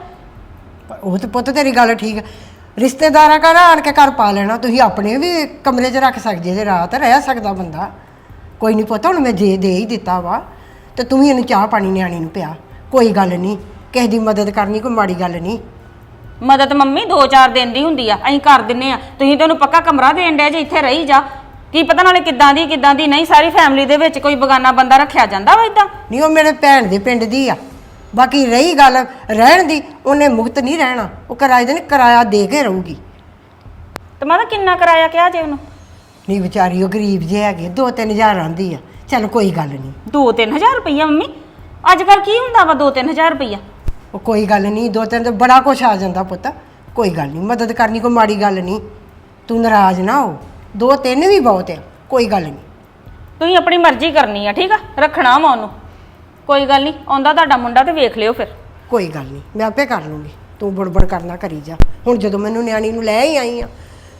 ਪਰ ਉਹ ਤੇ ਪੁੱਤ, ਤੇਰੀ ਗੱਲ ਠੀਕ ਹੈ ਰਿਸ਼ਤੇਦਾਰਾਂ ਘਰ ਆਣ ਕੇ ਘਰ ਪਾ ਲੈਣਾ, ਤੁਸੀਂ ਆਪਣੇ ਵੀ ਕਮਰੇ 'ਚ ਰੱਖ ਸਕਦੇ ਜੇ, ਰਾਤ ਰਹਿ ਸਕਦਾ ਬੰਦਾ। ਕੋਈ ਨਹੀਂ ਪੁੱਤ, ਹੁਣ ਮੈਂ ਜੇ ਦੇ ਹੀ ਦਿੱਤਾ ਵਾ, ਤੇ ਤੂੰ ਵੀ ਇਹਨੂੰ ਚਾਹ ਪਾਣੀ ਨਿਆਣੀ ਨੂੰ ਪਿਆ। ਕੋਈ ਗੱਲ ਨਹੀਂ, ਕਿਸੇ ਦੀ ਮਦਦ ਕਰਨੀ, ਕੋਈ ਮਾੜੀ ਗੱਲ ਨਹੀਂ। ਮਦਦ ਮੰਮੀ 2-4 ਦਿਨ ਦੀ ਹੁੰਦੀ ਆ ਅਸੀਂ ਕਰ ਦਿੰਨੇ ਆ। ਤੁਸੀਂ ਤੈਨੂੰ ਪੱਕਾ ਕਮਰਾ ਦੇਣ ਡਿਆ ਜੇ ਇੱਥੇ ਰਹੀ ਜਾ। ਕੀ ਪਤਾ ਨਾਲੇ ਕਿੱਦਾਂ ਦੀ ਕਿੱਦਾਂ ਦੀ ਨਹੀਂ ਸਾਰੀ ਫੈਮਿਲੀ ਦੇ ਵਿੱਚ ਕੋਈ ਬਗਾਨਾ ਬੰਦਾ ਰੱਖਿਆ ਜਾਂਦਾ ਵਾ ਇਦਾਂ? ਨਹੀਂ ਉਹ ਮੇਰੇ ਭੈਣ ਦੇ ਪਿੰਡ ਦੀ ਆ। ਬਾਕੀ ਰਹੀ ਗੱਲ ਰਹਿਣ ਦੀ ਉਹਨੇ ਮੁਕਤ ਨਹੀਂ ਰਹਿਣਾ। ਉਹ ਕਿਰਾਏ ਦੇ ਨੇ ਕਿਰਾਇਆ ਦੇ ਕੇ ਰਹੂਗੀ। ਤੇ ਮੈਂ ਤਾਂ ਕਿੰਨਾ ਕਰਾਇਆ ਕਿਹਾ ਜੇ ਉਹਨੂੰ? ਨਹੀਂ ਵਿਚਾਰੀ ਉਹ ਗਰੀਬ ਜੇ ਹੈਗੇ 2-3000 ਆਂਦੀ ਆ। ਚੱਲ ਕੋਈ ਗੱਲ ਨਹੀਂ। 2-3000 ਰੁਪਈਆ ਮੰਮੀ? ਅੱਜ ਕੱਲ ਕੀ ਹੁੰਦਾ ਵਾ 2-3000 ਰੁਪਈਆ? ਉਹ ਕੋਈ ਗੱਲ ਨਹੀਂ ਦੋ ਤਿੰਨ ਤੇ ਬੜਾ ਕੁਛ ਆ ਜਾਂਦਾ ਪੁੱਤ। ਕੋਈ ਗੱਲ ਨਹੀਂ ਮਦਦ ਕਰਨੀ ਕੋਈ ਮਾੜੀ ਗੱਲ ਨਹੀਂ। ਤੂੰ ਨਾਰਾਜ਼ ਨਾ ਹੋ ਦੋ ਤਿੰਨ ਵੀ ਬਹੁਤ ਆ ਕੋਈ ਗੱਲ ਨਹੀਂ। ਤੁਸੀਂ ਆਪਣੀ ਮਰਜ਼ੀ ਕਰਨੀ ਆ ਠੀਕ ਆ? ਰੱਖਣਾ ਵਾ ਉਹਨੂੰ। ਕੋਈ ਗੱਲ ਨਹੀਂ ਆਉਂਦਾ ਤੁਹਾਡਾ ਮੁੰਡਾ ਤੇ ਵੇਖ ਲਿਓ ਫਿਰ। ਕੋਈ ਗੱਲ ਨਹੀਂ ਮੈਂ ਆਪੇ ਕਰ ਲੂੰਗੀ। ਤੂੰ ਬੜਬੜ ਕਰਨਾ ਕਰੀ ਜਾ। ਹੁਣ ਜਦੋਂ ਮੈਨੂੰ ਨਿਆਣੀ ਨੂੰ ਲੈ ਹੀ ਆਈ ਆ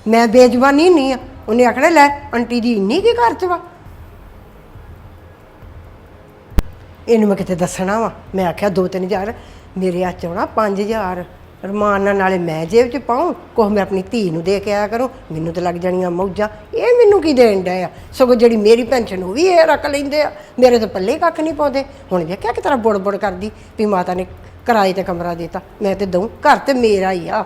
ਮੈਂ ਬੇਜ਼ਬਾਨੀ ਨਹੀਂ ਆ ਉਹਨੇ ਆਖਣਾ ਲੈ ਆਂਟੀ ਦੀ ਇੰਨੀ ਕੀ ਘਰ ਚ ਵਾ? ਇਹਨੂੰ ਮੈਂ ਕਿਤੇ ਦੱਸਣਾ ਵਾ ਮੈਂ ਆਖਿਆ 2-3000 ਮੇਰੇ ਹੱਥ 'ਚ ਆਉਣਾ 5000 ਰਮਾਨ ਨਾਲ ਨਾਲੇ ਮੈਂ ਜੇਬ 'ਚ ਪਾਉਂ, ਕੁਛ ਮੈਂ ਆਪਣੀ ਧੀ ਨੂੰ ਦੇ ਕੇ ਆਇਆ ਕਰੂੰ। ਮੈਨੂੰ ਤਾਂ ਲੱਗ ਜਾਣੀਆਂ ਮੌਜਾਂ। ਇਹ ਮੈਨੂੰ ਕੀ ਦੇਣ ਡਿਆ ਆ? ਸਗੋਂ ਜਿਹੜੀ ਮੇਰੀ ਪੈਨਸ਼ਨ ਉਹ ਵੀ ਇਹ ਰੱਖ ਲੈਂਦੇ ਆ। ਮੇਰੇ ਤਾਂ ਪੱਲੇ ਕੱਖ ਨਹੀਂ ਪਾਉਂਦੇ। ਹੁਣ ਵੇਖਿਆ ਕਿ ਤਰ੍ਹਾਂ ਬੁੜ ਬੁੜ ਕਰਦੀ ਵੀ ਮਾਤਾ ਨੇ ਕਿਰਾਏ ਤੇ ਕਮਰਾ ਦਿੱਤਾ। ਮੈਂ ਤੇ ਦਊਂ, ਘਰ ਤੇ ਮੇਰਾ ਹੀ ਆ।